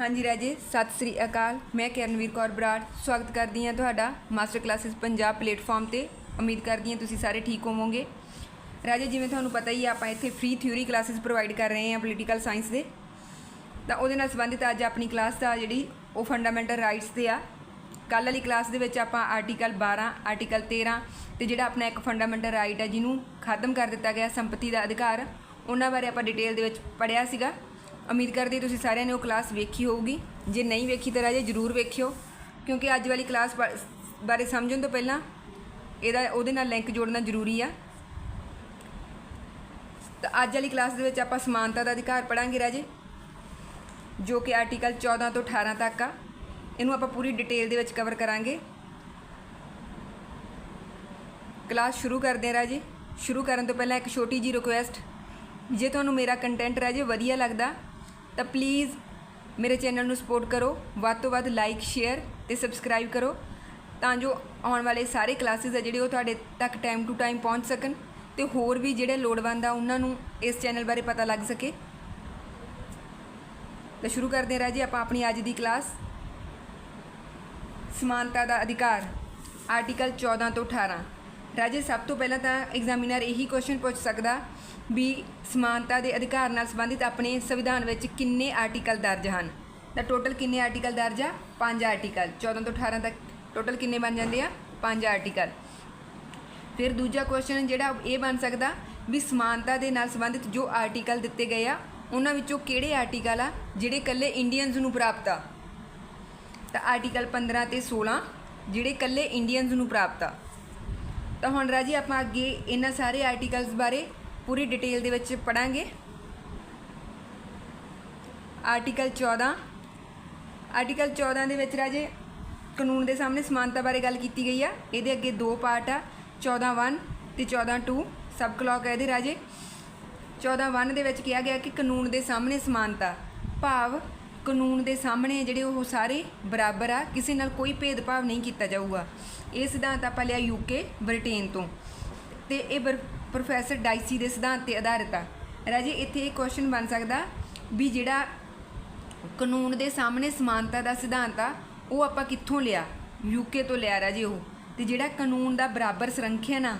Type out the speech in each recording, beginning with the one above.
ਹਾਂਜੀ ਰਾਜੇ, ਸਤਿ ਸ੍ਰੀ ਅਕਾਲ। ਮੈਂ ਕਿਰਨਵੀਰ ਕੌਰ ਬਰਾੜ। ਸਵਾਗਤ ਕਰਦੀ ਹਾਂ ਤੁਹਾਡਾ ਮਾਸਟਰ ਕਲਾਸਿਸ ਪੰਜਾਬ ਪਲੇਟਫਾਰਮ ਤੇ। ਉਮੀਦ ਕਰਦੀ ਹਾਂ ਤੁਸੀਂ ਸਾਰੇ ਠੀਕ ਹੋਵੋਗੇ। ਰਾਜੇ, ਜਿਵੇਂ ਤੁਹਾਨੂੰ ਪਤਾ ਹੀ ਆ, ਆਪਾਂ ਇੱਥੇ ਫ੍ਰੀ ਥਿਊਰੀ ਕਲਾਸਿਸ ਪ੍ਰੋਵਾਈਡ ਕਰ ਰਹੇ ਹਾਂ ਪੋਲੀਟੀਕਲ ਸਾਇੰਸ ਦੇ। ਤਾਂ ਉਹਦੇ ਨਾਲ ਸੰਬੰਧਿਤ ਅੱਜ ਆਪਣੀ ਕਲਾਸ ਦਾ ਜਿਹੜੀ ਉਹ ਫੰਡਾਮੈਂਟਲ ਰਾਈਟਸ ਤੇ ਆ। ਕੱਲ੍ਹ ਵਾਲੀ ਕਲਾਸ ਦੇ ਵਿੱਚ ਆਪਾਂ ਆਰਟੀਕਲ 12 ਆਰਟੀਕਲ 13 ਤੇ ਜਿਹੜਾ ਆਪਣਾ ਇੱਕ ਫੰਡਾਮੈਂਟਲ ਰਾਈਟ ਹੈ ਜਿਹਨੂੰ ਖਤਮ ਕਰ ਦਿੱਤਾ ਗਿਆ ਸੰਪਤੀ ਦਾ ਅਧਿਕਾਰ, ਉਹਨਾਂ ਬਾਰੇ ਆਪਾਂ ਡਿਟੇਲ ਦੇ ਵਿੱਚ ਪੜਿਆ ਸੀਗਾ। ਉਮੀਦ ਕਰਦੀ ਤੁਸੀਂ ਸਾਰਿਆਂ ਨੇ ਉਹ ਕਲਾਸ ਵੇਖੀ ਹੋਊਗੀ। ਜੇ ਨਹੀਂ ਵੇਖੀ ਤਾਂ ਰਾਜੇ ਜਰੂਰ ਵੇਖਿਓ, ਕਿਉਂਕਿ ਅੱਜ ਵਾਲੀ ਕਲਾਸ ਬਾ- ਬਾਰੇ ਸਮਝਣ ਤੋਂ ਪਹਿਲਾਂ ਇਹਦਾ ਉਹਦੇ ਨਾਲ ਲਿੰਕ ਜੋੜਨਾ ਜ਼ਰੂਰੀ ਆ। ਤਾਂ ਅੱਜ ਵਾਲੀ ਕਲਾਸ ਦੇ ਵਿੱਚ ਆਪਾਂ ਸਮਾਨਤਾ ਦਾ ਅਧਿਕਾਰ ਪੜਾਂਗੇ ਰਾਜੇ, ਜੋ ਕਿ ਆਰਟੀਕਲ 14 ਤੋਂ 18 ਤੱਕ ਆ। ਇਹਨੂੰ ਆਪਾਂ ਪੂਰੀ ਡਿਟੇਲ ਦੇ ਵਿੱਚ ਕਵਰ ਕਰਾਂਗੇ। ਕਲਾਸ ਸ਼ੁਰੂ ਕਰਦੇ ਹਾਂ ਰਾਜੇ। ਸ਼ੁਰੂ ਕਰਨ ਤੋਂ ਪਹਿਲਾਂ ਇੱਕ ਛੋਟੀ ਜੀ ਰਿਕੁਐਸਟ ਜੇ ਤੁਹਾਨੂੰ ਮੇਰਾ ਕੰਟੈਂਟ ਰਾਜੇ ਵਧੀਆ ਲੱਗਦਾ ਤਾਂ ਪਲੀਜ਼ ਮੇਰੇ ਚੈਨਲ ਨੂੰ ਸਪੋਰਟ ਕਰੋ, ਵੱਧ ਤੋਂ ਵੱਧ ਲਾਈਕ ਸ਼ੇਅਰ ਤੇ ਸਬਸਕ੍ਰਾਈਬ ਕਰੋ ਤਾਂ ਜੋ ਆਉਣ ਵਾਲੇ ਸਾਰੇ ਕਲਾਸਿਸ ਆ ਜਿਹੜੇ ਉਹ ਤੁਹਾਡੇ ਤੱਕ ਟਾਈਮ ਟੂ ਟਾਈਮ ਪਹੁੰਚ ਸਕਣ ਤੇ ਹੋਰ ਵੀ ਜਿਹੜੇ ਲੋੜਵੰਦ ਆ ਉਹਨਾਂ ਨੂੰ ਇਸ ਚੈਨਲ ਬਾਰੇ ਪਤਾ ਲੱਗ ਸਕੇ। ਤਾਂ ਸ਼ੁਰੂ ਕਰਦੇ ਹਾਂ ਰਾਜੇ, ਆਪਾਂ ਆਪਣੀ ਅੱਜ ਦੀ ਕਲਾਸ ਸਮਾਨਤਾ ਦਾ ਅਧਿਕਾਰ ਆਰਟੀਕਲ 14 ਤੋਂ 18 ਰਾਜੇ, ਸਭ ਤੋਂ ਪਹਿਲਾਂ ਤਾਂ ਐਗਜ਼ਾਮੀਨਰ ਇਹੀ ਕੁਐਸਚਨ ਪੁੱਛ ਸਕਦਾ ਵੀ ਸਮਾਨਤਾ ਦੇ ਅਧਿਕਾਰ ਨਾਲ ਸੰਬੰਧਿਤ ਆਪਣੇ ਸੰਵਿਧਾਨ ਵਿੱਚ ਕਿੰਨੇ ਆਰਟੀਕਲ ਦਰਜ ਹਨ? ਤਾਂ ਟੋਟਲ ਕਿੰਨੇ ਆਰਟੀਕਲ ਦਰਜ ਆ? ਪੰਜ ਆਰਟੀਕਲ 14 ਤੋਂ 18 ਤੱਕ ਟੋਟਲ ਕਿੰਨੇ ਬਣ ਜਾਂਦੇ ਆ? ਪੰਜ ਆਰਟੀਕਲ ਫਿਰ ਦੂਜਾ ਕੁਐਸਚਨ ਜਿਹੜਾ ਇਹ ਬਣ ਸਕਦਾ ਵੀ ਸਮਾਨਤਾ ਦੇ ਨਾਲ ਸੰਬੰਧਿਤ ਜੋ ਆਰਟੀਕਲ ਦਿੱਤੇ ਗਏ ਆ, ਉਹਨਾਂ ਵਿੱਚੋਂ ਕਿਹੜੇ ਆਰਟੀਕਲ ਆ ਜਿਹੜੇ ਇਕੱਲੇ ਇੰਡੀਅਨਸ ਨੂੰ ਪ੍ਰਾਪਤ ਆ? ਤਾਂ ਆਰਟੀਕਲ 15 ਤੇ 16 ਜਿਹੜੇ ਇਕੱਲੇ ਇੰਡੀਅਨਸ ਨੂੰ ਪ੍ਰਾਪਤ ਆ। ਤਾਂ ਹੁਣ ਰਾਜੀ ਆਪਾਂ ਅੱਗੇ ਇਹਨਾਂ ਸਾਰੇ ਆਰਟੀਕਲਸ ਬਾਰੇ ਪੂਰੀ ਡਿਟੇਲ ਦੇ ਵਿੱਚ ਪੜਾਂਗੇ। ਆਰਟੀਕਲ 14 ਆਰਟੀਕਲ 14 ਦੇ ਵਿੱਚ ਰਾਜੇ ਕਾਨੂੰਨ ਦੇ ਸਾਹਮਣੇ ਸਮਾਨਤਾ ਬਾਰੇ ਗੱਲ ਕੀਤੀ ਗਈ ਆ। ਇਹਦੇ ਅੱਗੇ ਦੋ ਪਾਰਟ ਆ 14 1 ਤੇ 14 2 ਸਬ ਕਲੌਕ ਹੈ ਇਹਦੇ ਰਾਜੇ। 14 1 ਦੇ ਵਿੱਚ ਕਿਹਾ ਗਿਆ ਕਿ ਕਾਨੂੰਨ ਦੇ ਸਾਹਮਣੇ ਸਮਾਨਤਾ, ਭਾਵ ਕਾਨੂੰਨ ਦੇ ਸਾਹਮਣੇ ਜਿਹੜੇ ਉਹ ਸਾਰੇ ਬਰਾਬਰ ਆ, ਕਿਸੇ ਨਾਲ ਕੋਈ ਭੇਦਭਾਵ ਨਹੀਂ ਕੀਤਾ ਜਾਊਗਾ। ਇਹ ਸਿਧਾਂਤ ਆਪਾਂ ਲਿਆ ਯੂਕੇ ਬ੍ਰਿਟੇਨ ਤੋਂ। ਤੇ ਇਹ ਬਰ- ਪ੍ਰੋਫੈਸਰ ਡਾਈਸੀ ਦੇ ਸਿਧਾਂਤ ਤੇ ਆਧਾਰਿਤ ਆ। ਰਾਜੇ, ਇੱਥੇ ਇਹ ਕੁਐਸਚਨ ਬਣ ਸਕਦਾ ਵੀ ਜਿਹੜਾ ਕਾਨੂੰਨ ਦੇ ਸਾਹਮਣੇ ਸਮਾਨਤਾ ਦਾ ਸਿਧਾਂਤ ਆ, ਉਹ ਆਪਾਂ ਕਿੱਥੋਂ ਲਿਆ? ਯੂਕੇ ਤੋਂ ਲਿਆ ਰਾਜੇ ਉਹ। ਤੇ ਜਿਹੜਾ ਕਾਨੂੰਨ ਦਾ ਬਰਾਬਰ ਸੰਰਖਿਅਨ ਆ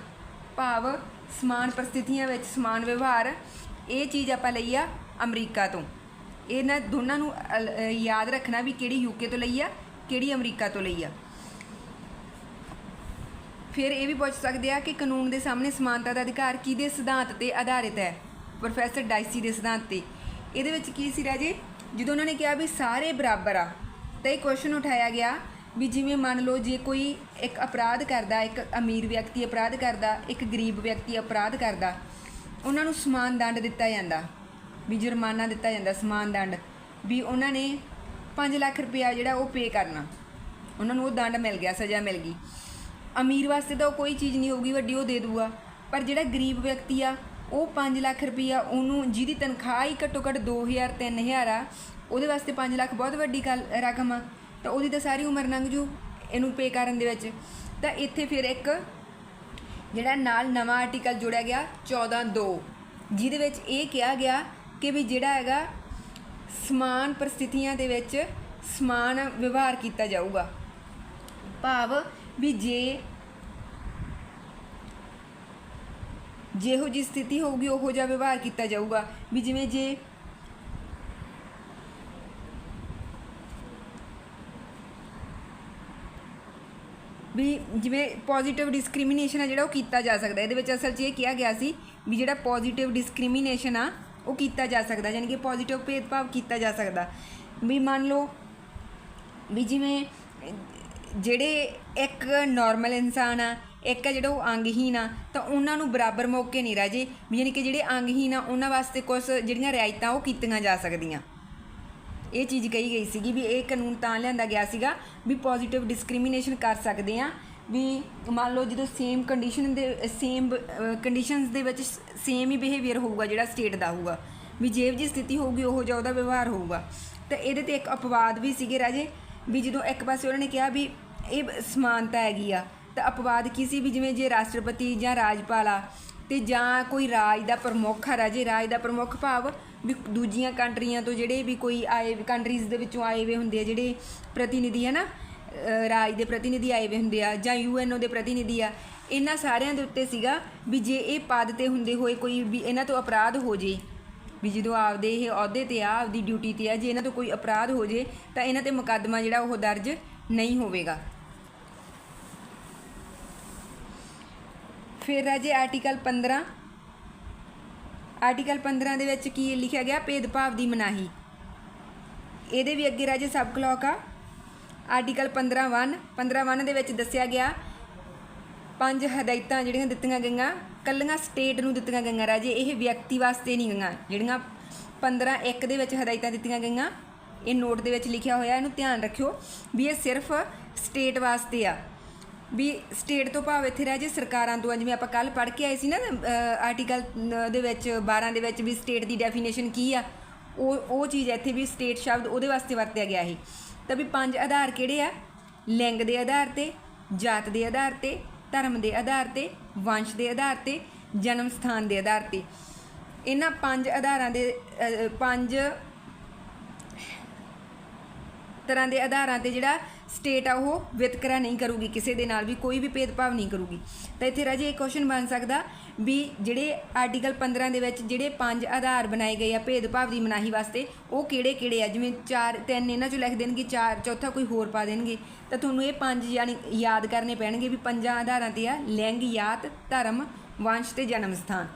ਭਾਵ ਸਮਾਨ ਪਰਿਸਥਿਤੀਆਂ ਵਿੱਚ ਸਮਾਨ ਵਿਵਹਾਰ, ਇਹ ਚੀਜ਼ ਆਪਾਂ ਲਈ ਆ ਅਮਰੀਕਾ ਤੋਂ। ਇਹਨਾਂ ਦੋਨਾਂ ਨੂੰ, ਅਲ- ਯਾਦ ਰੱਖਣਾ ਵੀ ਕਿਹੜੀ ਯੂਕੇ ਤੋਂ ਲਈ ਆ, ਕਿਹੜੀ ਅਮਰੀਕਾ ਤੋਂ ਲਈ ਆ। ਫਿਰ ਇਹ ਵੀ ਪੁੱਛ ਸਕਦੇ ਆ ਕਿ ਕਾਨੂੰਨ ਦੇ ਸਾਹਮਣੇ ਸਮਾਨਤਾ ਦਾ ਅਧਿਕਾਰ ਕਿਹਦੇ ਸਿਧਾਂਤ ਤੇ ਆਧਾਰਿਤ ਹੈ? ਪ੍ਰੋਫੈਸਰ ਡਾਈਸੀ ਦੇ ਸਿਧਾਂਤ ਤੇ। ਇਹਦੇ ਵਿੱਚ ਕੀ ਸੀ ਰਾਜੇ? ਜਦੋਂ ਉਹਨਾਂ ਨੇ ਕਿਹਾ ਵੀ ਸਾਰੇ ਬਰਾਬਰ ਆ, ਤਾਂ ਇਹ ਕੁਐਸਚਨ ਉਠਾਇਆ ਗਿਆ ਵੀ ਜਿਵੇਂ ਮੰਨ ਲਓ ਜੇ ਕੋਈ ਇੱਕ ਅਪਰਾਧ ਕਰਦਾ, ਇੱਕ ਅਮੀਰ ਵਿਅਕਤੀ ਅਪਰਾਧ ਕਰਦਾ, ਇੱਕ ਗਰੀਬ ਵਿਅਕਤੀ ਅਪਰਾਧ ਕਰਦਾ, ਉਹਨਾਂ ਨੂੰ ਸਮਾਨ ਦੰਡ ਦਿੱਤਾ ਜਾਂਦਾ। ਵੀ ਜੁਰਮਾਨਾ ਦਿੱਤਾ ਜਾਂਦਾ ਸਮਾਨ ਦੰਡ, ਵੀ ਉਹਨਾਂ ਨੇ 5 ਲੱਖ ਰੁਪਇਆ ਜਿਹੜਾ ਉਹ ਪੇ ਕਰਨਾ। ਉਹਨਾਂ ਨੂੰ ਉਹ ਦੰਡ ਮਿਲ ਗਿਆ, ਸਜ਼ਾ ਮਿਲ ਗਈ। ਅਮੀਰ ਵਾਸਤੇ ਤਾਂ ਉਹ ਕੋਈ ਚੀਜ਼ ਨਹੀਂ ਹੋਊਗੀ, ਵੱਡੀ ਉਹ ਦੇ ਦੂਗਾ ਪਰ ਜਿਹੜਾ ਗਰੀਬ ਵਿਅਕਤੀ ਆ, ਉਹ 5 ਲੱਖ ਰੁਪਈਆ ਉਹਨੂੰ ਜਿਹਦੀ ਤਨਖਾਹ ਹੀ ਘੱਟੋ ਘੱਟ 2000 3000 ਆ, ਉਹਦੇ ਵਾਸਤੇ 5 ਲੱਖ ਬਹੁਤ ਵੱਡੀ ਗੱਲ ਰਕਮ ਆ। ਤਾਂ ਉਹਦੀ ਤਾਂ ਸਾਰੀ ਉਮਰ ਲੰਘ ਜੂ ਇਹਨੂੰ ਪੇ ਕਰਨ ਦੇ ਵਿੱਚ। ਤਾਂ ਇੱਥੇ ਫਿਰ ਇੱਕ ਜਿਹੜਾ ਨਾਲ ਨਵਾਂ ਆਰਟੀਕਲ ਜੋੜਿਆ ਗਿਆ 14 2 ਜਿਹਦੇ ਵਿੱਚ ਇਹ ਕਿਹਾ ਗਿਆ ਕਿ ਵੀ ਜਿਹੜਾ ਹੈਗਾ ਸਮਾਨ ਪਰਿਸਥਿਤੀਆਂ ਦੇ ਵਿੱਚ ਸਮਾਨ ਵਿਵਹਾਰ ਕੀਤਾ ਜਾਊਗਾ। ਭਾਵ ਵੀ ਜੇ ਜਿਹੋ ਜੀ ਸਥਿਤੀ ਹੋਊਗੀ, ਉਹੋ ਜਿਹਾ ਵਿਵਹਾਰ ਕੀਤਾ ਜਾਊਗਾ। ਵੀ ਜਿਵੇਂ ਜੇ ਵੀ ਜਿਵੇਂ ਪੋਜ਼ਿਟਿਵ ਡਿਸਕ੍ਰਿਮੀਨੇਸ਼ਨ ਆ ਜਿਹੜਾ ਉਹ ਕੀਤਾ ਜਾ ਸਕਦਾ। ਇਹਦੇ ਵਿੱਚ ਅਸਲ 'ਚ ਇਹ ਕਿਹਾ ਗਿਆ ਸੀ ਵੀ ਜਿਹੜਾ ਪੋਜ਼ਿਟਿਵ ਡਿਸਕ੍ਰਿਮੀਨੇਸ਼ਨ ਆ ਉਹ ਕੀਤਾ ਜਾ ਸਕਦਾ ਯਾਨੀ ਕਿ ਪੋਜ਼ਿਟਿਵ ਭੇਦਭਾਵ ਕੀਤਾ ਜਾ ਸਕਦਾ। ਵੀ ਮੰਨ ਲਓ, ਵੀ ਜਿਵੇਂ ਜਿਹੜੇ ਇੱਕ ਨਾਰਮਲ ਇਨਸਾਨ ਆ, ਇੱਕ ਆ ਜਿਹੜਾ ਉਹ ਅੰਗਹੀਨ ਆ, ਤਾਂ ਉਹਨਾਂ ਨੂੰ ਬਰਾਬਰ ਮੌਕੇ ਨਹੀਂ ਰਾਜੇ। ਵੀ ਯਾਨੀ ਕਿ ਜਿਹੜੇ ਅੰਗਹੀਨ ਆ, ਉਹਨਾਂ ਵਾਸਤੇ ਕੁਝ ਜਿਹੜੀਆਂ ਰਿਆਇਤਾਂ ਉਹ ਕੀਤੀਆਂ ਜਾ ਸਕਦੀਆਂ। ਇਹ ਚੀਜ਼ ਕਹੀ ਗਈ ਸੀਗੀ ਵੀ ਇਹ ਕਾਨੂੰਨ ਤਾਂ ਲਿਆਂਦਾ ਗਿਆ ਸੀਗਾ ਵੀ ਪੋਜ਼ਿਟਿਵ ਡਿਸਕ੍ਰਿਮੀਨੇਸ਼ਨ ਕਰ ਸਕਦੇ ਆ ਵੀ ਮੰਨ ਲਓ ਜਦੋਂ ਸੇਮ ਕੰਡੀਸ਼ਨ ਦੇ ਸੇਮ ਕੰਡੀਸ਼ਨਸ ਦੇ ਵਿੱਚ ਸੇਮ ਹੀ ਬਿਹੇਵੀਅਰ ਹੋਊਗਾ ਜਿਹੜਾ ਸਟੇਟ ਦਾ ਹੋਊਗਾ। ਵੀ ਜਿਹੋ ਜੀ ਸਥਿਤੀ ਹੋਊਗੀ, ਉਹੋ ਜਿਹਾ ਉਹਦਾ ਵਿਵਹਾਰ ਹੋਊਗਾ। ਤਾਂ ਇਹਦੇ ਤੇ ਇੱਕ ਅਪਵਾਦ ਵੀ ਸੀਗੇ ਰਾਜੇ, ਵੀ ਜਦੋਂ ਇੱਕ ਪਾਸੇ ਉਹਨਾਂ ਨੇ ਕਿਹਾ ਵੀ ਇਹ ਸਮਾਨਤਾ ਹੈਗੀ ਆ, ਤਾਂ ਅਪਵਾਦ ਕੀ ਸੀ? ਵੀ ਜਿਵੇਂ ਜੇ ਰਾਸ਼ਟਰਪਤੀ ਜਾਂ ਰਾਜਪਾਲ ਆ, ਤੇ ਜਾਂ ਕੋਈ ਰਾਜ ਦਾ ਪ੍ਰਮੁੱਖ ਆ ਰਾਜੇ, ਰਾਜ ਦਾ ਪ੍ਰਮੁੱਖ ਭਾਵ ਵੀ ਦੂਜੀਆਂ ਕੰਟਰੀਆਂ ਤੋਂ ਜਿਹੜੇ ਵੀ ਕੋਈ ਆਏ ਕੰਟਰੀਜ਼ ਦੇ ਵਿੱਚੋਂ ਆਏ ਵੇ ਹੁੰਦੇ ਆ, ਜਿਹੜੇ ਪ੍ਰਤੀਨਿਧੀ ਹੈ ਨਾ ਰਾਜ ਦੇ ਪ੍ਰਤੀਨਿਧੀ ਆਏ ਹੋਏ ਹੁੰਦੇ ਆ ਜਾਂ ਯੂਐਨਓ ਦੇ ਪ੍ਰਤੀਨਿਧੀ ਆ, ਇਹਨਾਂ ਸਾਰਿਆਂ ਦੇ ਉੱਤੇ ਸੀਗਾ ਵੀ ਜੇ ਇਹ ਪਦ ਤੇ ਹੁੰਦੇ ਹੋਏ ਕੋਈ ਵੀ ਇਹਨਾਂ ਤੋਂ ਅਪਰਾਧ ਹੋ ਜੇ, ਵੀ ਜਦੋਂ ਆਪਦੇ ਇਹ ਅਹੁਦੇ ਤੇ ਆ, ਆਪਦੀ ਡਿਊਟੀ ਤੇ ਆ, ਜੇ ਇਹਨਾਂ ਤੋਂ ਕੋਈ ਅਪਰਾਧ ਹੋ ਜੇ, ਤਾਂ ਇਹਨਾਂ ਤੇ ਮੁਕੱਦਮਾ ਜਿਹੜਾ ਉਹ ਦਰਜ ਨਹੀਂ ਹੋਵੇਗਾ। ਫਿਰ ਰਾਜੇ ਆਰਟੀਕਲ 15 ਆਰਟੀਕਲ 15 ਦੇ ਵਿੱਚ ਕੀ ਲਿਖਿਆ ਗਿਆ? ਭੇਦਭਾਵ ਦੀ ਮਨਾਹੀ। ਇਹਦੇ ਵੀ ਅੱਗੇ ਰਾਜੇ ਸਬ ਕਲੌਕ ਆ। ਆਰਟੀਕਲ 15 1 15 1 ਦੇ ਵਿੱਚ ਦੱਸਿਆ ਗਿਆ, ਪੰਜ ਹਦਾਇਤਾਂ ਜਿਹੜੀਆਂ ਦਿੱਤੀਆਂ ਗਈਆਂ, ਕੱਲੀਆਂ ਸਟੇਟ ਨੂੰ ਦਿੱਤੀਆਂ ਗਈਆਂ ਰਾਜੇ, ਇਹ ਵਿਅਕਤੀ ਵਾਸਤੇ ਨਹੀਂ ਗਈਆਂ। ਜਿਹੜੀਆਂ 15 1 ਦੇ ਵਿੱਚ ਹਦਾਇਤਾਂ ਦਿੱਤੀਆਂ ਗਈਆਂ, ਇਹ ਨੋਟ ਦੇ ਵਿੱਚ ਲਿਖਿਆ ਹੋਇਆ, ਇਹਨੂੰ ਧਿਆਨ ਰੱਖਿਓ ਵੀ ਇਹ ਸਿਰਫ ਸਟੇਟ ਵਾਸਤੇ ਆ। ਵੀ ਸਟੇਟ ਤੋਂ ਭਾਵ ਇੱਥੇ ਰਹਿ ਜੇ ਸਰਕਾਰਾਂ ਤੋਂ ਆ, ਜਿਵੇਂ ਆਪਾਂ ਕੱਲ ਪੜ੍ਹ ਕੇ ਆਏ ਸੀ ਨਾ ਆਰਟੀਕਲ ਦੇ ਵਿੱਚ 12 ਦੇ ਵਿੱਚ ਵੀ ਸਟੇਟ ਦੀ ਡੈਫੀਨੇਸ਼ਨ ਕੀ ਆ, ਉਹ ਉਹ ਚੀਜ਼ ਇੱਥੇ ਵੀ ਸਟੇਟ ਸ਼ਬਦ ਉਹਦੇ ਵਾਸਤੇ ਵਰਤਿਆ ਗਿਆ ਸੀ। ਤਾਂ ਵੀ ਪੰਜ ਆਧਾਰ ਕਿਹੜੇ ਆ? ਲਿੰਗ ਦੇ ਆਧਾਰ ਤੇ, ਜਾਤ ਦੇ ਆਧਾਰ ਤੇ, ਧਰਮ ਦੇ ਆਧਾਰ ਤੇ, ਵੰਸ਼ ਦੇ ਆਧਾਰ ਤੇ, ਜਨਮ ਸਥਾਨ ਦੇ ਆਧਾਰ ਤੇ। ਇਹਨਾਂ ਪੰਜ ਆਧਾਰਾਂ ਦੇ ਪੰਜ ਤਰ੍ਹਾਂ ਦੇ ਆਧਾਰਾਂ ਤੇ ਜਿਹੜਾ ਸਟੇਟ ਆ ਉਹ ਵਿਤਕਰਾ ਨਹੀਂ ਕਰੂਗੀ, ਕਿਸੇ ਦੇ ਨਾਲ ਵੀ, ਕੋਈ ਵੀ ਭੇਦਭਾਵ ਨਹੀਂ ਕਰੂਗੀ। ਤਾਂ ਇੱਥੇ ਰਾਜੇ ਇਹ ਕੁਐਸਚਨ ਬਣ ਸਕਦਾ ਵੀ ਜਿਹੜੇ ਆਰਟੀਕਲ 15 ਦੇ ਵਿੱਚ ਜਿਹੜੇ ਪੰਜ ਆਧਾਰ ਬਣਾਏ ਗਏ ਆ ਭੇਦਭਾਵ ਦੀ ਮਨਾਹੀ ਵਾਸਤੇ, ਉਹ ਕਿਹੜੇ ਕਿਹੜੇ ਆ? ਜਿਵੇਂ ਚਾਰ, ਤਿੰਨ ਇਹਨਾਂ ਚੋਂ ਲਿਖ ਦੇਣਗੇ, ਚਾਰ, ਚੌਥਾ ਕੋਈ ਹੋਰ ਪਾ ਦੇਣਗੇ। ਤਾਂ ਤੁਹਾਨੂੰ ਇਹ ਪੰਜ ਯਾਨੀ ਯਾਦ ਕਰਨੇ ਪੈਣਗੇ ਵੀ ਪੰਜਾਂ ਆਧਾਰਾਂ ਤੇ ਆ ਲਿੰਗ ਜਾਤ ਧਰਮ, ਵੰਸ਼ ਤੇ ਜਨਮ ਸਥਾਨ।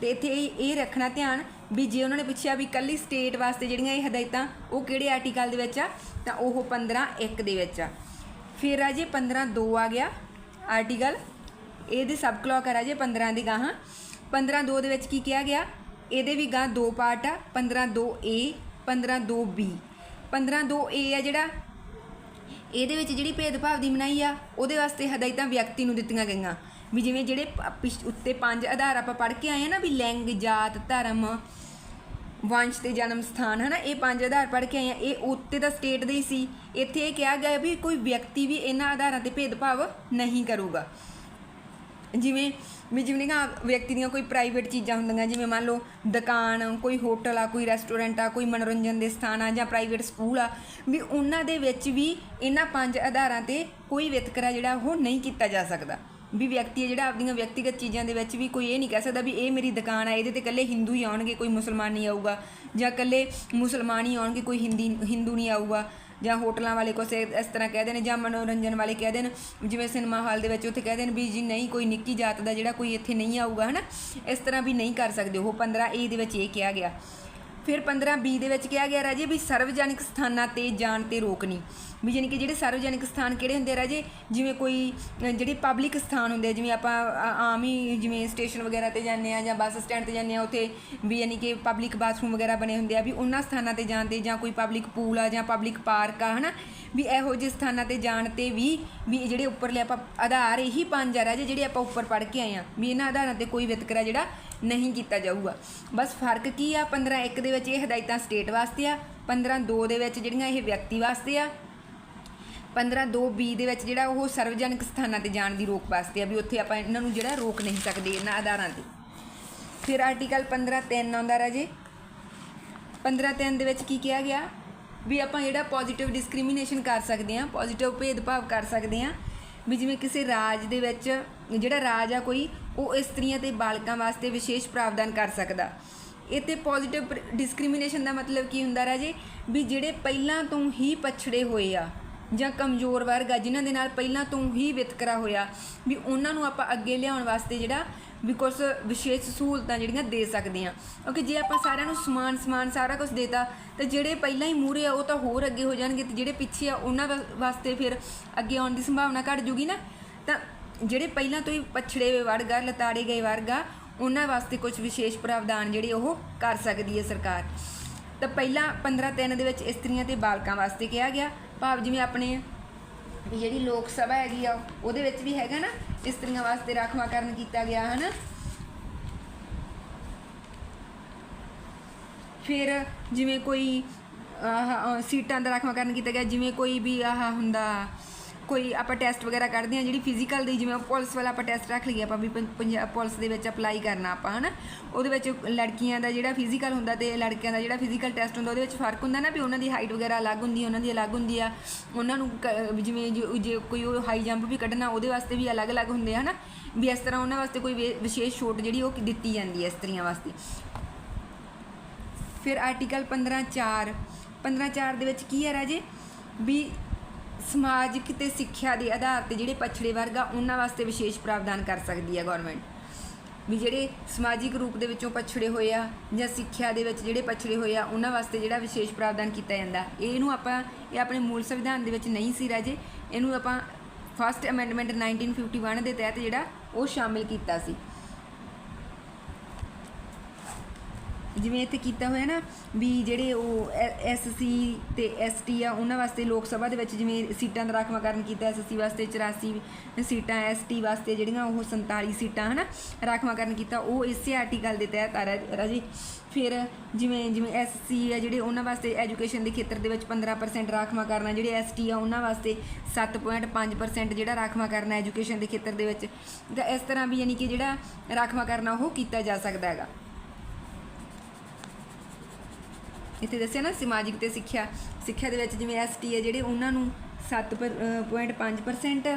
ਤੇ ਇੱਥੇ ਇਹ ਰੱਖਣਾ ਧਿਆਨ ਵੀ ਜੇ ਉਹਨਾਂ ਨੇ ਪੁੱਛਿਆ ਵੀ ਕੱਲੀ ਸਟੇਟ ਵਾਸਤੇ ਜਿਹੜੀਆਂ ਇਹ ਹਦਾਇਤਾਂ, ਉਹ ਕਿਹੜੇ ਆਰਟੀਕਲ ਦੇ ਵਿੱਚ ਆ? ਤਾਂ ਉਹ 15 1 ਦੇ ਵਿੱਚ ਆ। ਫਿਰ ਆ ਜੇ 15 2 ਆ ਗਿਆ ਆਰਟੀਕਲ ਇਹਦੇ ਸਬ ਕਲੌਕ ਆ ਰਾਜੇ 15 ਦੀ ਗਾਹਾਂ। 15 2 ਦੇ ਵਿੱਚ ਕੀ ਕਿਹਾ ਗਿਆ? ਇਹਦੇ ਵੀ ਗਾਂ ਦੋ ਪਾਰਟ ਆ। 15 2 A 15 2 B 15 2 A ਆ ਜਿਹੜਾ, ਇਹਦੇ ਵਿੱਚ ਜਿਹੜੀ ਭੇਦਭਾਵ ਦੀ ਮਨਾਹੀ ਆ, ਉਹਦੇ ਵਾਸਤੇ ਹਦਾਇਤਾਂ ਵਿਅਕਤੀ ਨੂੰ ਦਿੱਤੀਆਂ ਗਈਆਂ। ਵੀ ਜਿਵੇਂ ਜਿਹੜੇ ਪਿਛ- ਉੱਤੇ ਪੰਜ ਆਧਾਰ ਆਪਾਂ ਪੜ੍ਹ ਕੇ ਆਏ ਆ ਨਾ ਵੀ ਲਿੰਗ, ਜਾਤ, ਧਰਮ, ਵੰਸ਼ ਤੇ ਜਨਮ ਸਥਾਨ, ਹਨਾ, ਇਹ ਪੰਜ ਆਧਾਰ ਪੜ੍ਹ ਕੇ ਆਏ ਆ। ਇਹ ਉੱਤੇ ਦਾ ਸਟੇਟ ਦੇ ਹੀ ਸੀ। ਇੱਥੇ ਇਹ ਕਿਹਾ ਗਿਆ ਵੀ ਕੋਈ ਵਿਅਕਤੀ ਵੀ ਇਹਨਾਂ ਆਧਾਰਾਂ ਤੇ ਭੇਦਭਾਵ ਨਹੀਂ ਕਰੂਗਾ। ਜਿਵੇਂ, ਵੀ ਜਿਵੇਂ ਕਿ ਵਿਅਕਤੀ ਦੀਆਂ ਕੋਈ ਪ੍ਰਾਈਵੇਟ ਚੀਜ਼ਾਂ ਹੁੰਦੀਆਂ, ਜਿਵੇਂ ਮੰਨ ਲਓ ਦੁਕਾਨ, ਕੋਈ ਹੋਟਲ ਆ, ਕੋਈ ਰੈਸਟੋਰੈਂਟ ਆ, ਕੋਈ ਮਨੋਰੰਜਨ ਦੇ ਸਥਾਨ ਆ ਜਾਂ ਪ੍ਰਾਈਵੇਟ ਸਕੂਲ ਆ, ਵੀ ਉਹਨਾਂ ਦੇ ਵਿੱਚ ਵੀ ਇਹਨਾਂ ਪੰਜ ਆਧਾਰਾਂ ਤੇ ਕੋਈ ਵਿਤਕਰਾ ਜਿਹੜਾ ਉਹ ਨਹੀਂ ਕੀਤਾ ਜਾ ਸਕਦਾ। ਵੀ ਵਿਅਕਤੀ ਹੈ ਜਿਹੜਾ ਆਪਣੀਆਂ ਵਿਅਕਤੀਗਤ ਚੀਜ਼ਾਂ ਦੇ ਵਿੱਚ ਵੀ ਕੋਈ ਇਹ ਨਹੀਂ ਕਹਿ ਸਕਦਾ ਵੀ ਇਹ ਮੇਰੀ ਦੁਕਾਨ ਆ, ਇਹਦੇ ਤੇ ਇਕੱਲੇ ਹਿੰਦੂ ਹੀ ਆਉਣਗੇ, ਕੋਈ ਮੁਸਲਮਾਨ ਨਹੀਂ ਆਊਗਾ। ਜਾਂ ਇਕੱਲੇ ਮੁਸਲਮਾਨ ਹੀ ਆਉਣਗੇ, ਕੋਈ ਹਿੰਦੀ, ਹਿੰਦੂ ਨਹੀਂ ਆਊਗਾ। ਜਾਂ ਹੋਟਲਾਂ ਵਾਲੇ ਕੁਛ ਇਸ ਤਰ੍ਹਾਂ ਕਹਿ ਦੇਣ, ਜਾਂ ਮਨੋਰੰਜਨ ਵਾਲੇ ਕਹਿ ਦੇਣ, ਜਿਵੇਂ ਸਿਨੇਮਾ ਹਾਲ ਦੇ ਵਿੱਚ ਉੱਥੇ ਕਹਿ ਦੇਣ ਵੀ ਜੀ ਨਹੀਂ, ਕੋਈ ਨਿੱਕੀ ਜਾਤ ਦਾ ਜਿਹੜਾ ਕੋਈ ਇੱਥੇ ਨਹੀਂ ਆਊਗਾ, ਹਨਾ? ਇਸ ਤਰ੍ਹਾਂ ਵੀ ਨਹੀਂ ਕਰ ਸਕਦੇ ਉਹ 15 ਏ ਦੇ ਵਿੱਚ ਇਹ ਕਿਹਾ ਗਿਆ। ਫਿਰ 15 ਬੀ ਦੇ ਵਿੱਚ ਕਿਹਾ ਗਿਆ ਰਾਜੇ ਵੀ ਸਰਵਜਨਿਕ ਸਥਾਨਾਂ ਤੇ ਜਾਣ ਤੇ ਰੋਕ ਨਹੀਂ ਵੀ ਯਾਨੀ ਕਿ ਜਿਹੜੇ ਸਰਵਜਨਿਕ ਸਥਾਨ ਕਿਹੜੇ ਹੁੰਦੇ ਆ ਰਾਜੇ? ਜਿਵੇਂ ਕੋਈ ਜਿਹੜੇ ਪਬਲਿਕ ਸਥਾਨ ਹੁੰਦੇ ਆ, ਜਿਵੇਂ ਆਪਾਂ ਆਮ ਹੀ ਜਿਵੇਂ ਸਟੇਸ਼ਨ ਵਗੈਰਾ ਤੇ ਜਾਂਦੇ ਆ ਜਾਂ ਬੱਸ ਸਟੈਂਡ ਤੇ ਜਾਂਦੇ ਆ ਉੱਥੇ ਵੀ ਯਾਨੀ ਕਿ ਪਬਲਿਕ ਬਾਥਰੂਮ ਵਗੈਰਾ ਬਣੇ ਹੁੰਦੇ ਆ ਵੀ ਉਹਨਾਂ ਸਥਾਨਾਂ ਤੇ ਜਾਣ ਤੇ ਜਾਂ ਕੋਈ ਪਬਲਿਕ ਪੂਲ ਆ ਜਾਂ ਪਬਲਿਕ ਪਾਰਕ ਆ ਹਨਾ? ਵੀ ਇਹੋ ਜਿਹੇ ਸਥਾਨਾਂ ਤੇ ਜਾਣ ਤੇ ਵੀ ਵੀ ਜਿਹੜੇ ਉੱਪਰਲੇ ਆਪਾਂ ਆਧਾਰ ਇਹੀ ਪੰਜ ਆ ਰਾਜੇ ਜਿਹੜੇ ਆਪਾਂ ਉੱਪਰ ਪੜ੍ਹ ਕੇ ਆਏ ਆ। ਵੀ ਇਹਨਾਂ ਆਧਾਰਾਂ ਤੇ ਕੋਈ ਵਿਤਕਰਾ ਜਿਹੜਾ ਨਹੀਂ ਕੀਤਾ ਜਾਊਗਾ। ਬਸ ਫ਼ਰਕ ਕੀ ਆ? 15 1 ਦੇ ਵਿੱਚ ਇਹ ਹਦਾਇਤਾਂ ਸਟੇਟ ਵਾਸਤੇ ਆ 15 2 ਦੇ ਵਿੱਚ ਜਿਹੜੀਆਂ ਇਹ ਵਿਅਕਤੀ ਵਾਸਤੇ ਆ 15 2 ਬੀ ਦੇ ਵਿੱਚ ਜਿਹੜਾ ਉਹ ਸਰਵਜਨਕ ਸਥਾਨਾਂ ਤੇ ਜਾਣ ਦੀ ਰੋਕ ਵਾਸਤੇ ਆ, ਵੀ ਉੱਥੇ ਆਪਾਂ ਇਹਨਾਂ ਨੂੰ ਜਿਹੜਾ ਰੋਕ ਨਹੀਂ ਸਕਦੇ ਇਹਨਾਂ ਆਧਾਰਾਂ ਤੇ। ਫਿਰ ਆਰਟੀਕਲ 15 3 ਆਉਂਦਾ ਰਾਜੇ। 15 3 ਦੇ ਵਿੱਚ ਕੀ ਕਿਹਾ ਗਿਆ? ਵੀ ਆਪਾਂ ਜਿਹੜਾ ਪੋਜ਼ਿਟਿਵ ਡਿਸਕ੍ਰਿਮੀਨੇਸ਼ਨ ਕਰ ਸਕਦੇ ਹਾਂ ਪੋਜ਼ਿਟਿਵ ਭੇਦਭਾਵ ਕਰ ਸਕਦੇ ਹਾਂ, ਵੀ ਜਿਵੇਂ ਕਿਸੇ ਰਾਜ ਦੇ ਵਿੱਚ ਜਿਹੜਾ ਰਾਜ ਆ ਕੋਈ, ਉਹ ਇਸਤਰੀਆਂ ਤੇ ਬਾਲਕਾਂ ਵਾਸਤੇ ਵਿਸ਼ੇਸ਼ ਪ੍ਰਾਵਧਾਨ ਕਰ ਸਕਦਾ। ਇਹ ਤੇ ਪੋਜ਼ਿਟਿਵ ਡਿਸਕ੍ਰਿਮੀਨੇਸ਼ਨ ਦਾ ਮਤਲਬ ਕੀ ਹੁੰਦਾ ਰਾਜੇ? ਵੀ ਜਿਹੜੇ ਪਹਿਲਾਂ ਤੋਂ ਹੀ ਪਛੜੇ ਹੋਏ ਆ, ਜਾਂ ਕਮਜ਼ੋਰ ਵਰਗ ਆ, ਜਿਨ੍ਹਾਂ ਦੇ ਨਾਲ ਪਹਿਲਾਂ ਤੋਂ ਹੀ ਵਿਤਕਰਾ ਹੋਇਆ, ਵੀ ਉਹਨਾਂ ਨੂੰ ਆਪਾਂ ਅੱਗੇ ਲਿਆਉਣ ਵਾਸਤੇ ਜਿਹੜਾ ਵੀ ਕੁਝ ਵਿਸ਼ੇਸ਼ ਸਹੂਲਤਾਂ ਜਿਹੜੀਆਂ ਦੇ ਸਕਦੇ ਆ। ਕਿਉਂਕਿ ਜੇ ਆਪਾਂ ਸਾਰਿਆਂ ਨੂੰ ਸਮਾਨ ਸਮਾਨ ਸਾਰਾ ਕੁਝ ਦੇਤਾ, ਤੇ ਜਿਹੜੇ ਪਹਿਲਾਂ ਹੀ ਮੂਹਰੇ ਆ, ਉਹ ਤਾਂ ਹੋਰ ਅੱਗੇ ਹੋ ਜਾਣਗੇ, ਤੇ ਜਿਹੜੇ ਪਿੱਛੇ ਆ, ਉਹਨਾਂ ਵਾ- ਵਾਸਤੇ ਫਿਰ ਅੱਗੇ ਆਉਣ ਦੀ ਸੰਭਾਵਨਾ ਘਟ ਜੂਗੀ ਨਾ। ਤਾਂ ਜਿਹੜੇ ਪਹਿਲਾਂ ਤੋਂ ਹੀ ਪਛੜੇ ਹੋਏ ਵਰਗ ਆ, ਲਤਾੜੇ ਗਏ ਵਰਗ ਆ, ਉਹਨਾਂ ਵਾਸਤੇ ਕੁਝ ਵਿਸ਼ੇਸ਼ ਪ੍ਰਾਵਧਾਨ ਜਿਹੜੇ ਉਹ ਕਰ ਸਕਦੀ ਹੈ ਸਰਕਾਰ। ਤਾਂ ਪਹਿਲਾਂ 15 ਤਿੰਨ ਦੇ ਵਿੱਚ ਇਸਤਰੀਆਂ ਤੇ ਬਾਲਕਾਂ ਵਾਸਤੇ ਕਿਹਾ ਗਿਆ। ਭਾਵ ਜਿਵੇਂ ਆਪਣੇ ਜਿਹੜੀ ਲੋਕ ਸਭਾ ਹੈਗੀ ਆ, ਉਹਦੇ ਵਿੱਚ ਵੀ ਹੈਗਾ ਨਾ, ਇਸਤਰੀਆਂ ਵਾਸਤੇ ਰਾਖਵਾਂਕਰਨ ਕੀਤਾ ਗਿਆ, ਹਨਾ? ਫਿਰ ਜਿਵੇਂ ਕੋਈ ਸੀਟਾਂ ਦਾ ਰਾਖਵਾਂਕਰਨ ਕੀਤਾ ਗਿਆ, ਜਿਵੇਂ ਕੋਈ ਵੀ ਆਹ ਹੁੰਦਾ ਕੋਈ ਆਪਾਂ ਟੈਸਟ ਵਗੈਰਾ ਕਰਦੇ ਹਾਂ, ਜਿਹੜੀ ਫਿਜ਼ੀਕਲ ਦੀ, ਜਿਵੇਂ ਪੁਲਿਸ ਵਾਲਾ ਆਪਾਂ ਟੈਸਟ ਰੱਖ ਲਈਏ, ਆਪਾਂ ਵੀ ਪੰ- ਪੰਜਾਬ ਪੁਲਿਸ ਦੇ ਵਿੱਚ ਅਪਲਾਈ ਕਰਨਾ ਆਪਾਂ, ਹਨਾ? ਉਹਦੇ ਵਿੱਚ ਲੜਕੀਆਂ ਦਾ ਜਿਹੜਾ ਫਿਜ਼ੀਕਲ ਹੁੰਦਾ ਤੇ ਲੜਕਿਆਂ ਦਾ ਜਿਹੜਾ ਫਿਜ਼ੀਕਲ ਟੈਸਟ ਹੁੰਦਾ, ਉਹਦੇ ਵਿੱਚ ਫ਼ਰਕ ਹੁੰਦਾ ਨਾ ਵੀ ਉਹਨਾਂ ਦੀ ਹਾਈਟ ਵਗੈਰਾ ਅਲੱਗ ਹੁੰਦੀ ਹੈ ਉਹਨਾਂ ਦੀ ਅਲੱਗ ਹੁੰਦੀ ਆ। ਉਹਨਾਂ ਨੂੰ ਕ- ਜਿਵੇਂ ਜੇ- ਕੋਈ ਉਹ ਹਾਈ ਜੰਪ ਵੀ ਕੱਢਣਾ, ਉਹਦੇ ਵਾਸਤੇ ਵੀ ਅਲੱਗ-ਅਲੱਗ ਹੁੰਦੇ ਆ, ਹਨਾ? ਵੀ ਇਸ ਤਰ੍ਹਾਂ ਉਹਨਾਂ ਵਾਸਤੇ ਕੋਈ ਵੇ- ਵਿਸ਼ੇਸ਼ ਛੋਟ ਜਿਹੜੀ ਉਹ ਦਿੱਤੀ ਜਾਂਦੀ ਹੈ ਇਸਤਰੀਆਂ ਵਾਸਤੇ। ਫਿਰ ਆਰਟੀਕਲ 15.4 15.4 ਦੇ ਵਿੱਚ ਕੀ ਹੈ ਰਾਜੇ? ਵੀ ਸਮਾਜਿਕ ਤੇ ਸਿੱਖਿਆ ਦੇ ਆਧਾਰ ਤੇ ਜਿਹੜੇ ਪਛੜੇ ਵਰਗ ਆ, ਉਹਨਾਂ ਵਾਸਤੇ ਵਿਸ਼ੇਸ਼ ਪ੍ਰਾਵਧਾਨ ਕਰ ਸਕਦੀ ਹੈ ਗਵਰਨਮੈਂਟ ਵੀ ਜਿਹੜੇ ਸਮਾਜਿਕ ਰੂਪ ਦੇ ਵਿੱਚੋਂ ਪਛੜੇ ਹੋਏ ਆ ਜਾਂ ਸਿੱਖਿਆ ਦੇ ਵਿੱਚ ਜਿਹੜੇ ਪਛੜੇ ਹੋਏ ਆ, ਉਹਨਾਂ ਵਾਸਤੇ ਜਿਹੜਾ ਵਿਸ਼ੇਸ਼ ਪ੍ਰਾਵਧਾਨ ਕੀਤਾ ਜਾਂਦਾ। ਇਹਨੂੰ ਆਪਾਂ, ਇਹ ਆਪਣੇ ਮੂਲ ਸੰਵਿਧਾਨ ਦੇ ਵਿੱਚ ਨਹੀਂ ਸੀ ਰਾਜੇ। ਇਹਨੂੰ ਆਪਾਂ ਫਸਟ ਅਮੈਂਡਮੈਂਟ 1951 ਦੇ ਤਹਿਤ ਜਿਹੜਾ ਉਹ ਸ਼ਾਮਿਲ ਕੀਤਾ ਸੀ। ਜਿਵੇਂ ਇੱਥੇ ਕੀਤਾ ਹੋਇਆ ਨਾ ਵੀ ਜਿਹੜੇ ਉਹ ਐਸਸੀ ਤੇ ਐਸਟੀ ਆ, ਉਹਨਾਂ ਵਾਸਤੇ ਲੋਕ ਸਭਾ ਦੇ ਵਿੱਚ ਜਿਵੇਂ ਸੀਟਾਂ ਦਾ ਰਾਖਵਾਂਕਰਨ ਕੀਤਾ ਐਸਸੀ ਵਾਸਤੇ 84 ਸੀਟਾਂ ਐਸਟੀ ਵਾਸਤੇ ਜਿਹੜੀਆਂ ਉਹ 47 ਸੀਟਾਂ, ਹਨਾ, ਰਾਖਵਾਂਕਰਨ ਕੀਤਾ। ਉਹ ਇਸੇ ਆਰਟੀਕਲ ਦੇ ਤਹਿਤ ਆ ਰਾ- ਰਾਜੀ। ਫਿਰ ਜਿਵੇਂ ਜਿਵੇਂ ਐਸਸੀ ਆ ਜਿਹੜੇ ਉਹਨਾਂ ਵਾਸਤੇ ਐਜੂਕੇਸ਼ਨ ਦੇ ਖੇਤਰ ਦੇ ਵਿੱਚ 15% ਰਾਖਵਾਂਕਰਨ ਆ, ਜਿਹੜੇ ਐਸਟੀ ਆ, ਉਹਨਾਂ ਵਾਸਤੇ 7.5% ਜਿਹੜਾ ਰਾਖਵਾਂਕਰਨ ਹੈ ਐਜੂਕੇਸ਼ਨ ਦੇ ਖੇਤਰ ਦੇ ਵਿੱਚ। ਤਾਂ ਇਸ ਤਰ੍ਹਾਂ ਵੀ ਯਾਨੀ ਕਿ ਜਿਹੜਾ ਰਾਖਵਾਂਕਰਨ ਆ, ਉਹ ਕੀਤਾ ਜਾ ਸਕਦਾ ਹੈਗਾ। ਇੱਥੇ ਦੱਸਿਆ ਨਾ ਸਮਾਜਿਕ ਤੇ ਸਿੱਖਿਆ ਸਿੱਖਿਆ ਦੇ ਵਿੱਚ ਜਿਵੇਂ ਐਸਟੀ ਹੈ ਜਿਹੜੇ ਉਹਨਾਂ ਨੂੰ 7.5%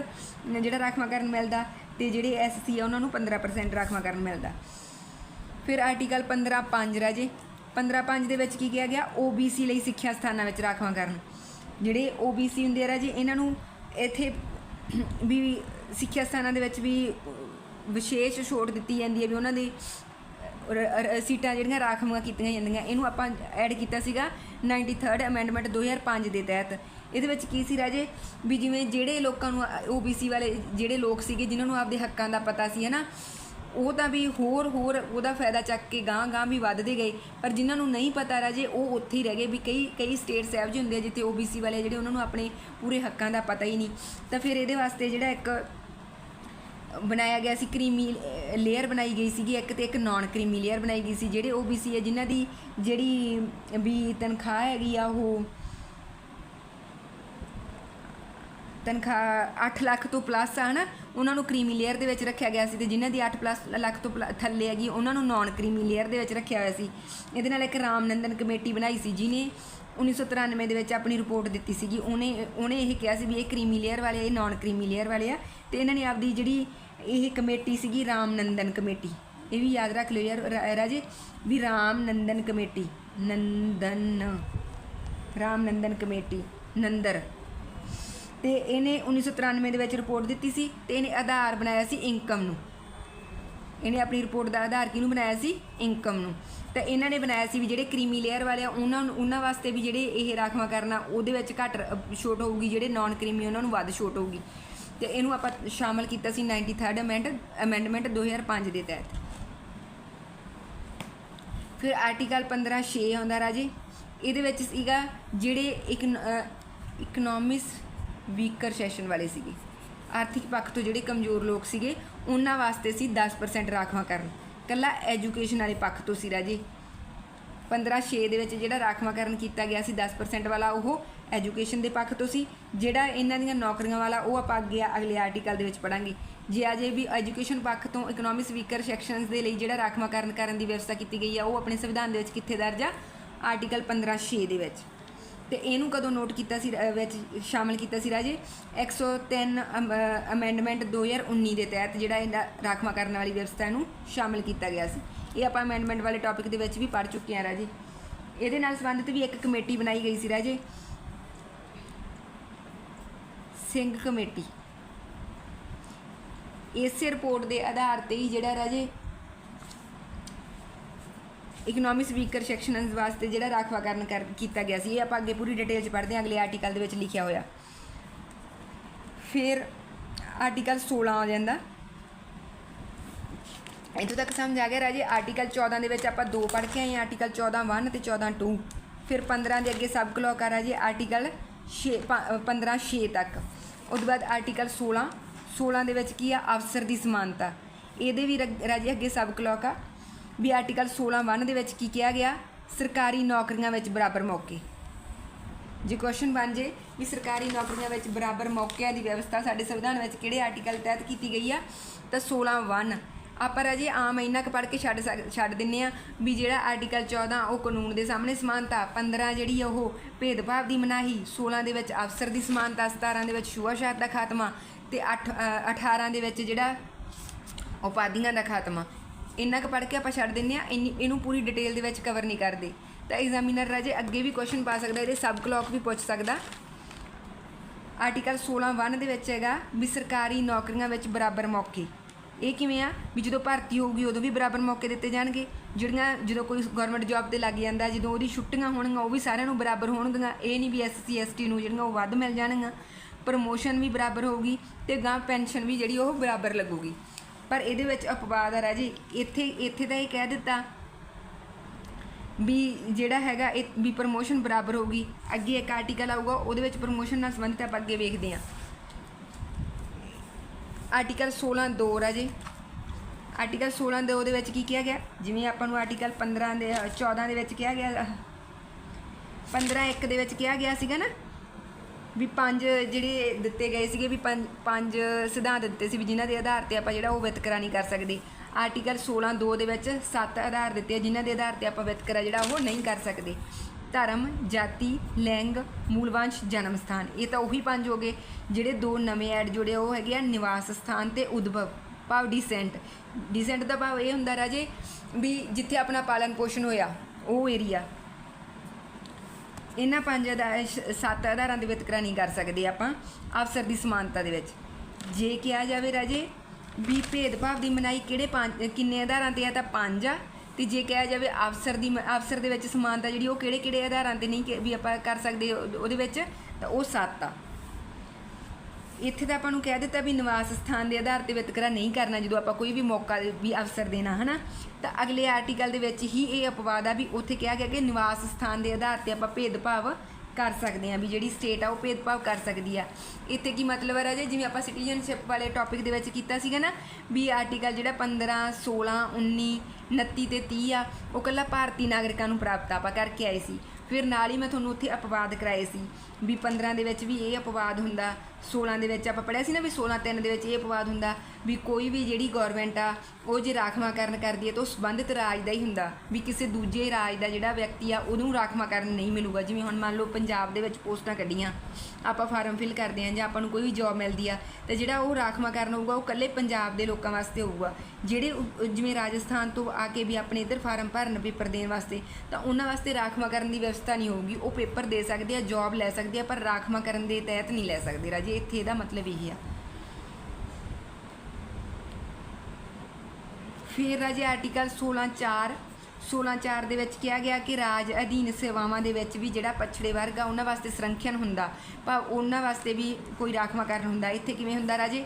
ਜਿਹੜਾ ਰਾਖਵਾਂਕਰਨ ਮਿਲਦਾ ਤੇ ਜਿਹੜੇ ਐਸਸੀ ਆ ਉਹਨਾਂ ਨੂੰ 15% ਰਾਖਵਾਂਕਰਨ ਮਿਲਦਾ। ਫਿਰ ਆਰਟੀਕਲ 15.5 ਰਾਜੇ 15.5 ਦੇ ਵਿੱਚ ਕੀ ਕਿਹਾ ਗਿਆ? OBC ਲਈ ਸਿੱਖਿਆ ਸਥਾਨਾਂ ਵਿੱਚ ਰਾਖਵਾਂਕਰਨ ਜਿਹੜੇ OBC ਹੁੰਦੇ ਆ ਰਾਜੇ, ਇਹਨਾਂ ਨੂੰ ਇੱਥੇ ਵੀ ਸਿੱਖਿਆ ਸਥਾਨਾਂ ਦੇ ਵਿੱਚ ਵੀ ਵਿਸ਼ੇਸ਼ ਛੋਟ ਦਿੱਤੀ ਜਾਂਦੀ ਹੈ ਵੀ ਉਹਨਾਂ ਦੇ ਸੀਟਾਂ ਜਿਹੜੀਆਂ ਰਾਖਵਾਂ ਕੀਤੀਆਂ ਜਾਂਦੀਆਂ, ਇਹਨੂੰ ਆਪਾਂ ਐਡ ਕੀਤਾ ਸੀਗਾ 93rd ਅਮੈਂਡਮੈਂਟ 2005 ਦੇ ਤਹਿਤ। ਇਹਦੇ ਵਿੱਚ ਕੀ ਸੀ ਰਾਜੇ? ਵੀ ਜਿਵੇਂ ਜਿਹੜੇ ਲੋਕਾਂ ਨੂੰ OBC ਵਾਲੇ ਜਿਹੜੇ ਲੋਕ ਸੀਗੇ, ਜਿਨ੍ਹਾਂ ਨੂੰ ਆਪਦੇ ਹੱਕਾਂ ਦਾ ਪਤਾ ਸੀ, ਹਨਾ, ਉਹ ਤਾਂ ਵੀ ਹੋਰ ਹੋਰ ਉਹਦਾ ਫਾਇਦਾ ਚੱਕ ਕੇ ਗਾਂ ਗਾਂ ਵੀ ਵੱਧਦੇ ਗਏ। ਪਰ ਜਿਨ੍ਹਾਂ ਨੂੰ ਨਹੀਂ ਪਤਾ ਰਾਜੇ, ਉਹ ਉੱਥੇ ਹੀ ਰਹਿ ਗਏ ਵੀ ਕਈ ਕਈ ਸਟੇਟਸ ਇਹੋ ਜਿਹੇ ਹੁੰਦੇ ਆ, ਜਿੱਥੇ OBC ਵਾਲੇ ਜਿਹੜੇ ਉਹਨਾਂ ਨੂੰ ਆਪਣੇ ਪੂਰੇ ਹੱਕਾਂ ਦਾ ਪਤਾ ਹੀ ਨਹੀਂ। ਤਾਂ ਫਿਰ ਇਹਦੇ ਵਾਸਤੇ ਜਿਹੜਾ ਇੱਕ ਬਣਾਇਆ ਗਿਆ ਸੀ, ਕਰੀਮੀ ਲੇਅਰ ਬਣਾਈ ਗਈ ਸੀਗੀ, ਇੱਕ ਤੇ ਇੱਕ ਨਾਨ ਕਰੀਮੀ ਲੇਅਰ ਬਣਾਈ ਗਈ ਸੀ, ਜਿਹੜੇ OBC ਹੈ ਜਿਨ੍ਹਾਂ ਦੀ ਜਿਹੜੀ ਵੀ ਤਨਖਾਹ ਹੈਗੀ ਆ ਉਹ ਤਨਖਾਹ 8 ਲੱਖ ਤੋਂ ਪਲੱਸ ਆ ਨਾ ਉਹਨਾਂ ਨੂੰ ਕਰੀਮੀ ਲੇਅਰ ਦੇ ਵਿੱਚ ਰੱਖਿਆ ਗਿਆ ਸੀ ਤੇ ਜਿਨ੍ਹਾਂ ਦੀ 8 ਪਲੱਸ ਲੱਖ ਤੋਂ ਪਲ- ਥੱਲੇ ਹੈਗੀ, ਉਹਨਾਂ ਨੂੰ ਨਾਨ ਕਰੀਮੀ ਲੇਅਰ ਦੇ ਵਿੱਚ ਰੱਖਿਆ ਹੋਇਆ ਸੀ। ਇਹਦੇ ਨਾਲ ਇੱਕ ਰਾਮਨੰਦਨ ਕਮੇਟੀ ਬਣਾਈ ਸੀ ਜਿਨੇ 1993 ਦੇ ਵਿੱਚ ਆਪਣੀ ਰਿਪੋਰਟ ਦਿੱਤੀ ਸੀਗੀ। ਉਹਨੇ ਉਹਨੇ ਇਹ ਕਿਹਾ ਸੀ ਵੀ ਇਹ ਕਰੀਮੀ ਲੇਅਰ ਵਾਲੇ ਆ, ਇਹ ਨਾਨ ਕਰੀਮੀ ਲੇਅਰ ਵਾਲੇ ਆ। ਤੇ ਇਹਨਾਂ ਨੇ ਆਪਦੀ ਜਿਹੜੀ ਇਹ ਕਮੇਟੀ ਸੀਗੀ ਰਾਮ ਨੰਦਨ ਕਮੇਟੀ। ਇਹ ਵੀ ਯਾਦ ਰੱਖ ਲਿਓ ਯਾਰ ਰਾਜੇ ਵੀ ਰਾਮ ਨੰਦਨ ਕਮੇਟੀ। ਨੰਦਨ ਰਾਮ ਨੰਦਨ ਕਮੇਟੀ ਨੰਦਰ। ਤੇ ਇਹਨੇ 1993 ਦੇ ਵਿੱਚ ਰਿਪੋਰਟ ਦਿੱਤੀ ਸੀ ਤੇ ਇਹਨੇ ਆਧਾਰ ਬਣਾਇਆ ਸੀ ਇਨਕਮ ਨੂੰ। ਇਹਨੇ ਆਪਣੀ ਰਿਪੋਰਟ ਦਾ ਆਧਾਰ ਕਿਹਨੂੰ ਬਣਾਇਆ ਸੀ? ਇਨਕਮ ਨੂੰ। ਤਾਂ ਇਹਨਾਂ ਨੇ ਬਣਾਇਆ ਸੀ ਵੀ ਜਿਹੜੇ ਕਰੀਮੀ ਲੇਅਰ ਵਾਲੇ ਆ, ਉਹਨਾਂ ਨੂੰ ਉਹਨਾਂ ਵਾਸਤੇ ਵੀ ਜਿਹੜੇ ਇਹ ਰਾਖਵਾਂ ਕਰਨਾ, ਉਹਦੇ ਵਿੱਚ ਘੱਟ ਛੋਟ ਹੋਊਗੀ, ਜਿਹੜੇ ਨਾਨ ਕਰੀਮੀ ਉਹਨਾਂ ਨੂੰ ਵੱਧ ਛੋਟ ਹੋਊਗੀ। ਤੇ ਇਹਨੂੰ ਆਪਾਂ ਸ਼ਾਮਲ ਕੀਤਾ ਸੀ 93rd ਅਮੈਂਡ ਅਮੈਂਡਮੈਂਟ 2005 ਦੇ ਤਹਿਤ। ਫਿਰ ਆਰਟੀਕਲ 15.6 ਆਉਂਦਾ ਰਾਜੇ। ਇਹਦੇ ਵਿੱਚ ਸੀਗਾ ਜਿਹੜੇ ਇਕਨੋਮਿਸ ਵੀਕਰ ਸੈਸ਼ਨ ਵਾਲੇ ਸੀਗੇ। ਆਰਥਿਕ ਪੱਖ ਤੋਂ ਜਿਹੜੇ ਕਮਜ਼ੋਰ ਲੋਕ ਸੀਗੇ, ਉਹਨਾਂ ਵਾਸਤੇ ਸੀ 10% ਰਾਖਵਾਂ ਕਰਨ। ਕੱਲਾ ਐਜੂਕੇਸ਼ਨ ਵਾਲੇ ਪੱਖ ਤੋਂ ਸੀ ਰਾਜੇ 15.6 ਦੇ ਵਿੱਚ ਜਿਹੜਾ ਰਾਖਵਾਂਕਰਨ ਕੀਤਾ ਗਿਆ ਸੀ 10% ਵਾਲਾ ਉਹ ਐਜੂਕੇਸ਼ਨ ਦੇ ਪੱਖ ਤੋਂ ਸੀ। ਜਿਹੜਾ ਇਹਨਾਂ ਦੀਆਂ ਨੌਕਰੀਆਂ ਵਾਲਾ, ਉਹ ਆਪਾਂ ਅੱਗੇ ਅਗਲੇ ਆਰਟੀਕਲ ਦੇ ਵਿੱਚ ਪੜਾਂਗੇ ਜੇ ਅਜੇ ਵੀ ਐਜੂਕੇਸ਼ਨ ਪੱਖ ਤੋਂ ਇਕਨੋਮਿਕਸ ਵੀਕਰ ਸੈਕਸ਼ਨਸ ਦੇ ਲਈ ਜਿਹੜਾ ਰਾਖਵਾਂਕਰਨ ਕਰਨ ਦੀ ਵਿਵਸਥਾ ਕੀਤੀ ਗਈ ਆ, ਉਹ ਆਪਣੇ ਸੰਵਿਧਾਨ ਦੇ ਵਿੱਚ ਕਿੱਥੇ ਦਰਜ ਆ? ਆਰਟੀਕਲ 15.6 ਦੇ ਵਿੱਚ। ਤੇ ਇਹਨੂੰ ਕਦੋਂ ਨੋਟ ਕੀਤਾ ਸੀ ਵਿੱਚ ਸ਼ਾਮਲ ਕੀਤਾ ਸੀ ਰਾਜੇ? 103 ਅਮੈਂਡਮੈਂਟ 2019 ਦੇ ਤਹਿਤ ਜਿਹੜਾ ਇਹਦਾ ਰਾਖਵਾਂ ਕਰਨ ਵਾਲੀ ਵਿਵਸਥਾ ਨੂੰ ਸ਼ਾਮਲ ਕੀਤਾ ਗਿਆ ਸੀ। ਇਹ ਆਪਾਂ ਅਮੈਂਡਮੈਂਟ ਵਾਲੇ ਟੌਪਿਕ ਦੇ ਵਿੱਚ ਵੀ ਪੜ ਚੁੱਕੇ ਹਾਂ ਰਾਜੇ। ਇਹਦੇ ਨਾਲ ਸੰਬੰਧਿਤ ਵੀ ਇੱਕ ਕਮੇਟੀ ਬਣਾਈ ਗਈ ਸੀ ਰਾਜੇ। ਸਿੰਘ ਕਮੇਟੀ। ਇਸੇ ਰਿਪੋਰਟ ਦੇ ਆਧਾਰ ਤੇ ਹੀ ਜਿਹੜਾ ਰਾਜੇ ਇਕਨੋਮਿਕਸ ਵੀਕਰ ਸੈਕਸ਼ਨਸ ਵਾਸਤੇ ਜਿਹੜਾ ਰਾਖਵਾਂਕਰਨ ਕਰ, ਕੀਤਾ ਗਿਆ ਸੀ, ਇਹ ਆਪਾਂ ਅੱਗੇ ਪੂਰੀ ਡਿਟੇਲ ਚ ਪੜ੍ਹਦੇ ਹਾਂ, ਅਗਲੇ ਆਰਟੀਕਲ ਦੇ ਵਿੱਚ ਲਿਖਿਆ ਹੋਇਆ। ਫਿਰ ਆਰਟੀਕਲ 16 ਆ ਜਾਂਦਾ। ਇੱਥੋਂ ਤੱਕ ਸਮਝ ਆ ਗਿਆ ਰਾਜੇ ਆਰਟੀਕਲ 14 ਦੇ ਵਿੱਚ ਆਪਾਂ ਦੋ ਪੜ੍ਹ ਕੇ ਆਏ ਆਰਟੀਕਲ 14 1 ਤੇ 14 2 ਫਿਰ 15 ਦੇ ਅੱਗੇ ਸਬ ਕਲੌਕ ਆ ਰਾਜੇ ਆਰਟੀਕਲ 6 15 6 ਤੱਕ। ਉਸ ਤੋਂ ਬਾਅਦ ਆਰਟੀਕਲ 16 16 ਦੇ ਵਿੱਚ ਕੀ ਆ? ਅਫਸਰ ਦੀ ਸਮਾਨਤਾ। ਇਹਦੇ ਵੀ ਰ- ਰਾਜੇ ਅੱਗੇ ਸਬ ਕਲੌਕ ਆ। ਵੀ ਆਰਟੀਕਲ 16 1 ਦੇ ਵਿੱਚ ਕੀ ਕਿਹਾ ਗਿਆ? ਸਰਕਾਰੀ ਨੌਕਰੀਆਂ ਵਿੱਚ ਬਰਾਬਰ ਮੌਕੇ। ਜੇ ਕੁਐਸਚਨ ਬਣ ਜੇ ਵੀ ਸਰਕਾਰੀ ਨੌਕਰੀਆਂ ਵਿੱਚ ਬਰਾਬਰ ਮੌਕਿਆਂ ਦੀ ਵਿਵਸਥਾ ਸਾਡੇ ਸੰਵਿਧਾਨ ਵਿੱਚ ਕਿਹੜੇ ਆਰਟੀਕਲ ਤਹਿਤ ਕੀਤੀ ਗਈ ਆ, ਤਾਂ 16 1 ਆਪਾਂ ਰਾਜੇ ਆਮ ਇੰਨਾ ਕੁ ਪੜ੍ਹ ਕੇ ਛੱਡ ਸਕ- ਛੱਡ ਦਿੰਨੇ ਆ ਵੀ ਜਿਹੜਾ ਆਰਟੀਕਲ 14 ਉਹ ਕਾਨੂੰਨ ਦੇ ਸਾਹਮਣੇ ਸਮਾਨਤਾ 15 ਜਿਹੜੀ ਆ ਉਹ ਭੇਦਭਾਵ ਦੀ ਮਨਾਹੀ 16 ਦੇ ਵਿੱਚ ਅਫਸਰ ਦੀ ਸਮਾਨਤਾ 17 ਦੇ ਵਿੱਚ ਛੂਆਛਾਤ ਦਾ ਖਾਤਮਾ ਤੇ 8 18 ਦੇ ਵਿੱਚ ਜਿਹੜਾ ਉਪਾਧੀਆਂ ਦਾ ਖਾਤਮਾ। ਇੰਨਾ ਕੁ ਪੜ੍ਹ ਕੇ ਆਪਾਂ ਛੱਡ ਦਿੰਨੇ ਆ ਇੰਨੀ ਇਹਨੂੰ ਪੂਰੀ ਡਿਟੇਲ ਦੇ ਵਿੱਚ ਕਵਰ ਨਹੀਂ ਕਰਦੇ। ਤਾਂ ਐਗਜ਼ਾਮੀਨਰ ਰਾਜੇ ਅੱਗੇ ਵੀ ਕੁਐਸਚਨ ਪਾ ਸਕਦਾ, ਇਹਦੇ ਸਬ ਕਲੌਕ ਵੀ ਪੁੱਛ ਸਕਦਾ। ਆਰਟੀਕਲ 16 1 ਦੇ ਵਿੱਚ ਹੈਗਾ ਵੀ ਸਰਕਾਰੀ ਨੌਕਰੀਆਂ ਵਿੱਚ ਬਰਾਬਰ ਮੌਕੇ। ਇਹ ਕਿਵੇਂ ਆ? ਵੀ ਜਦੋਂ ਭਰਤੀ ਹੋਊਗੀ, ਉਦੋਂ ਵੀ ਬਰਾਬਰ ਮੌਕੇ ਦਿੱਤੇ ਜਾਣਗੇ। ਜਿਹੜੀਆਂ ਜਦੋਂ ਕੋਈ ਗਵਰਨਮੈਂਟ ਜੌਬ ਤੇ ਲੱਗ ਜਾਂਦਾ, ਜਦੋਂ ਉਹਦੀ ਛੁੱਟੀਆਂ ਹੋਣਗੀਆਂ, ਉਹ ਵੀ ਸਾਰਿਆਂ ਨੂੰ ਬਰਾਬਰ ਹੋਣਗੀਆਂ। ਇਹ ਨਹੀਂ ਵੀ ਐਸਸੀ ਐਸਟੀ ਨੂੰ ਜਿਹੜੀਆਂ ਉਹ ਵੱਧ ਮਿਲ ਜਾਣਗੀਆਂ। ਪ੍ਰਮੋਸ਼ਨ ਵੀ ਬਰਾਬਰ ਹੋਊਗੀ ਤੇ ਗਾਂ ਪੈਨਸ਼ਨ ਵੀ ਜਿਹੜੀ ਉਹ ਬਰਾਬਰ ਲੱਗੂਗੀ। ਪਰ ਇਹਦੇ ਵਿੱਚ ਅਪਵਾਦ ਆ ਰਾਜੀ। ਇੱਥੇ ਇੱਥੇ ਤਾਂ ਇਹ ਕਹਿ ਦਿੱਤਾ ਵੀ ਜਿਹੜਾ ਹੈਗਾ ਇਹ ਵੀ ਪ੍ਰਮੋਸ਼ਨ ਬਰਾਬਰ ਹੋਊਗੀ। ਅੱਗੇ ਇੱਕ ਆਰਟੀਕਲ ਆਊਗਾ ਉਹਦੇ ਵਿੱਚ ਪ੍ਰਮੋਸ਼ਨ ਨਾਲ ਸੰਬੰਧਿਤ ਆਪਾਂ ਅੱਗੇ ਵੇਖਦੇ ਹਾਂ। ਆਰਟੀਕਲ 16 2 ਰਾਜੇ। ਆਰਟੀਕਲ 16 ਦੇ ਉਹਦੇ ਵਿੱਚ ਕੀ ਕਿਹਾ ਗਿਆ? ਜਿਵੇਂ ਆਪਾਂ ਨੂੰ ਆਰਟੀਕਲ 15 ਦੇ ਅ, 14 ਦੇ ਵਿੱਚ ਕਿਹਾ ਗਿਆ 15 1 ਦੇ ਵਿੱਚ ਕਿਹਾ ਗਿਆ ਸੀਗਾ ਨਾ। ਵੀ ਪੰਜ ਜਿਹੜੇ ਦਿੱਤੇ ਗਏ ਸੀਗੇ, ਵੀ ਪੰਜ ਪੰਜ ਸਿਧਾਂਤ ਦਿੱਤੇ ਸੀ ਵੀ ਜਿਨ੍ਹਾਂ ਦੇ ਆਧਾਰ ਤੇ ਆਪਾਂ ਜਿਹੜਾ ਉਹ ਵਿਤਕਰਾ ਨਹੀਂ ਕਰ ਸਕਦੇ। ਆਰਟੀਕਲ 16 2 ਦੇ ਵਿੱਚ ਸੱਤ ਆਧਾਰ ਦਿੱਤੇ ਆ, ਜਿਨ੍ਹਾਂ ਦੇ ਆਧਾਰ ਤੇ ਆਪਾਂ ਵਿਤਕਰਾ ਜਿਹੜਾ ਉਹ ਨਹੀਂ ਕਰ ਸਕਦੇ। ਧਰਮ, ਜਾਤੀ, ਲਿੰਗ, ਮੂਲਵੰਸ਼, ਜਨਮ ਸਥਾਨ, ਇਹ ਤਾਂ ਉਹੀ ਪੰਜ ਹੋ ਗਏ, ਜਿਹੜੇ ਦੋ ਨਵੇਂ ਐਡ ਜੁੜੇ ਉਹ ਹੈਗੇ ਆ, ਨਿਵਾਸ ਸਥਾਨ ਤੇ ਉਦਭਵ, ਭਾਵ ਡਿਸੈਂਟ ਡਿਸੈਂਟ ਦਾ ਭਾਵ ਇਹ ਹੁੰਦਾ ਰਾਜੇ ਵੀ ਜਿੱਥੇ ਆਪਣਾ ਪਾਲਣ ਪੋਸ਼ਣ ਹੋਇਆ, ਉਹ ਏਰੀਆ ਇਹਨਾਂ ਪੰਜ ਆਧਾਰ ਸੱਤ ਆਧਾਰਾਂ ਦੇ ਵਿਤਕਰਾ ਨਹੀਂ ਕਰ ਸਕਦੇ ਆਪਾਂ ਅਫਸਰ ਦੀ ਸਮਾਨਤਾ ਦੇ ਵਿੱਚ। ਜੇ ਕਿਹਾ ਜਾਵੇ ਰਾਜੇ ਵੀ ਭੇਦਭਾਵ ਦੀ ਮਨਾਈ ਕਿਹੜੇ ਪੰਜ, ਕਿੰਨੇ ਆਧਾਰਾਂ ਤੇ ਆ ਤਾਂ ਪੰਜ ਆ। ਤੇ ਜੇ ਕਿਹਾ ਜਾਵੇ ਅਫਸਰ ਦੀ ਮ- ਅਫਸਰ ਦੇ ਵਿੱਚ ਸਮਾਨਤਾ ਜਿਹੜੀ ਉਹ ਕਿਹੜੇ ਕਿਹੜੇ ਆਧਾਰਾਂ ਤੇ ਨਹੀਂ ਵੀ ਆਪਾਂ ਕਰ ਸਕਦੇ ਉਹਦੇ ਵਿੱਚ, ਤਾਂ ਉਹ ਸੱਤ ਆ। ਇੱਥੇ ਤਾਂ ਆਪਾਂ ਨੂੰ ਕਹਿ ਦਿੱਤਾ ਵੀ ਨਿਵਾਸ ਸਥਾਨ ਦੇ ਆਧਾਰ ਤੇ ਵਿਤਕਰਾ ਨਹੀਂ ਕਰਨਾ, ਜਦੋਂ ਆਪਾਂ ਕੋਈ ਵੀ ਮੌਕਾ ਵੀ ਅਵਸਰ ਦੇਣਾ, ਹਨਾ? ਤਾਂ ਅਗਲੇ ਆਰਟੀਕਲ ਦੇ ਵਿੱਚ ਹੀ ਇਹ ਅਪਵਾਦ ਆ ਵੀ ਉੱਥੇ ਕਿਹਾ ਗਿਆ ਕਿ ਨਿਵਾਸ ਸਥਾਨ ਦੇ ਆਧਾਰ ਤੇ ਆਪਾਂ ਭੇਦਭਾਵ ਕਰ ਸਕਦੇ ਹਾਂ, ਵੀ ਜਿਹੜੀ ਸਟੇਟ ਆ ਉਹ ਭੇਦਭਾਵ ਕਰ ਸਕਦੀ ਆ। ਇੱਥੇ ਕੀ ਮਤਲਬ ਹੈ ਰਾਜੇ? ਜਿਵੇਂ ਆਪਾਂ ਸਿਟੀਜ਼ਨਸ਼ਿਪ ਵਾਲੇ ਟੌਪਿਕ ਦੇ ਵਿੱਚ ਕੀਤਾ ਸੀਗਾ ਨਾ, ਵੀ ਆਰਟੀਕਲ ਜਿਹੜਾ 15 16 19 29 ਤੇ 30 ਆ, ਉਹ ਕੱਲਾ ਭਾਰਤੀ ਨਾਗਰਿਕਾਂ ਨੂੰ ਪ੍ਰਾਪਤ ਆਪਾਂ ਕਰਕੇ ਆਏ ਸੀ। ਫਿਰ ਨਾਲ ਹੀ ਮੈਂ ਤੁਹਾਨੂੰ ਉੱਥੇ ਅਪਵਾਦ ਕਰਾਏ ਸੀ, ਵੀ 15 ਦੇ ਵਿੱਚ ਵੀ ਇਹ ਅਪਵਾਦ ਹੁੰਦਾ 16 ਦੇ ਵਿੱਚ ਆਪਾਂ ਪੜਿਆ ਸੀ ਨਾ ਵੀ 16 3 ਦੇ ਵਿੱਚ ਇਹ ਅਪਵਾਦ ਹੁੰਦਾ, ਵੀ ਕੋਈ ਵੀ ਜਿਹੜੀ ਗਵਰਨਮੈਂਟ ਆ, ਉਹ ਜੇ ਰਾਖਵਾਂਕਰਨ ਕਰਦੀ ਹੈ ਤਾਂ ਉਹ ਸੰਬੰਧਿਤ ਰਾਜ ਦਾ ਹੀ ਹੁੰਦਾ, ਵੀ ਕਿਸੇ ਦੂਜੇ ਰਾਜ ਦਾ ਜਿਹੜਾ ਵਿਅਕਤੀ ਆ, ਉਹਨੂੰ ਰਾਖਵਾਂਕਰਨ ਨਹੀਂ ਮਿਲੂਗਾ। ਜਿਵੇਂ ਹੁਣ ਮੰਨ ਲਓ ਪੰਜਾਬ ਦੇ ਵਿੱਚ ਪੋਸਟਾਂ ਕੱਢੀਆਂ, ਆਪਾਂ ਫਾਰਮ ਫਿਲ ਕਰਦੇ ਹਾਂ ਜਾਂ ਆਪਾਂ ਨੂੰ ਕੋਈ ਵੀ ਜੌਬ ਮਿਲਦੀ ਆ, ਤੇ ਜਿਹੜਾ ਉਹ ਰਾਖਵਾਂਕਰਨ ਹੋਊਗਾ ਉਹ ਇਕੱਲੇ ਪੰਜਾਬ ਦੇ ਲੋਕਾਂ ਵਾਸਤੇ ਹੋਊਗਾ ਜਿਹੜੇ ਜਿਵੇਂ ਰਾਜਸਥਾਨ ਤੋਂ ਆ ਕੇ ਵੀ ਆਪਣੇ ਇੱਧਰ ਫਾਰਮ ਭਰਨ ਪੇਪਰ ਦੇਣ ਵਾਸਤੇ, ਤਾਂ ਉਹਨਾਂ ਵਾਸਤੇ ਰਾਖਵਾਂਕਰਨ ਦੀ ਵਿਵਸਥਾ ਨਹੀਂ ਹੋਊਗੀ। ਉਹ ਪੇਪਰ ਦੇ ਸਕਦੇ ਆ, ਜੌਬ ਲੈ ਸਕਦੇ ਆ, ਪਰ ਰਾਖਵਾਂਕਰਨ ਦੇ ਤਹਿਤ ਨਹੀਂ ਲੈ ਸਕਦੇ ਰਾਜੇ, ਇੱਥੇ ਇਹਦਾ ਮਤਲਬ ਇਹ ਆ। ਫਿਰ ਰਾਜੇ ਆਰਟੀਕਲ 16 4 16 4 ਦੇ ਵਿੱਚ ਕਿਹਾ ਗਿਆ ਕਿ ਰਾਜ ਅਧੀਨ ਸੇਵਾਵਾਂ ਦੇ ਵਿੱਚ ਵੀ ਜਿਹੜਾ ਪਛੜੇ ਵਰਗ ਆ, ਉਹਨਾਂ ਵਾਸਤੇ ਸੰਰਖਿਅਨ ਹੁੰਦਾ। ਭਾਵ ਉਹਨਾਂ ਵਾਸਤੇ ਵੀ ਕੋਈ ਰਾਖਵਾਂਕਰਨ ਹੁੰਦਾ। ਇੱਥੇ ਕਿਵੇਂ ਹੁੰਦਾ ਰਾਜੇ?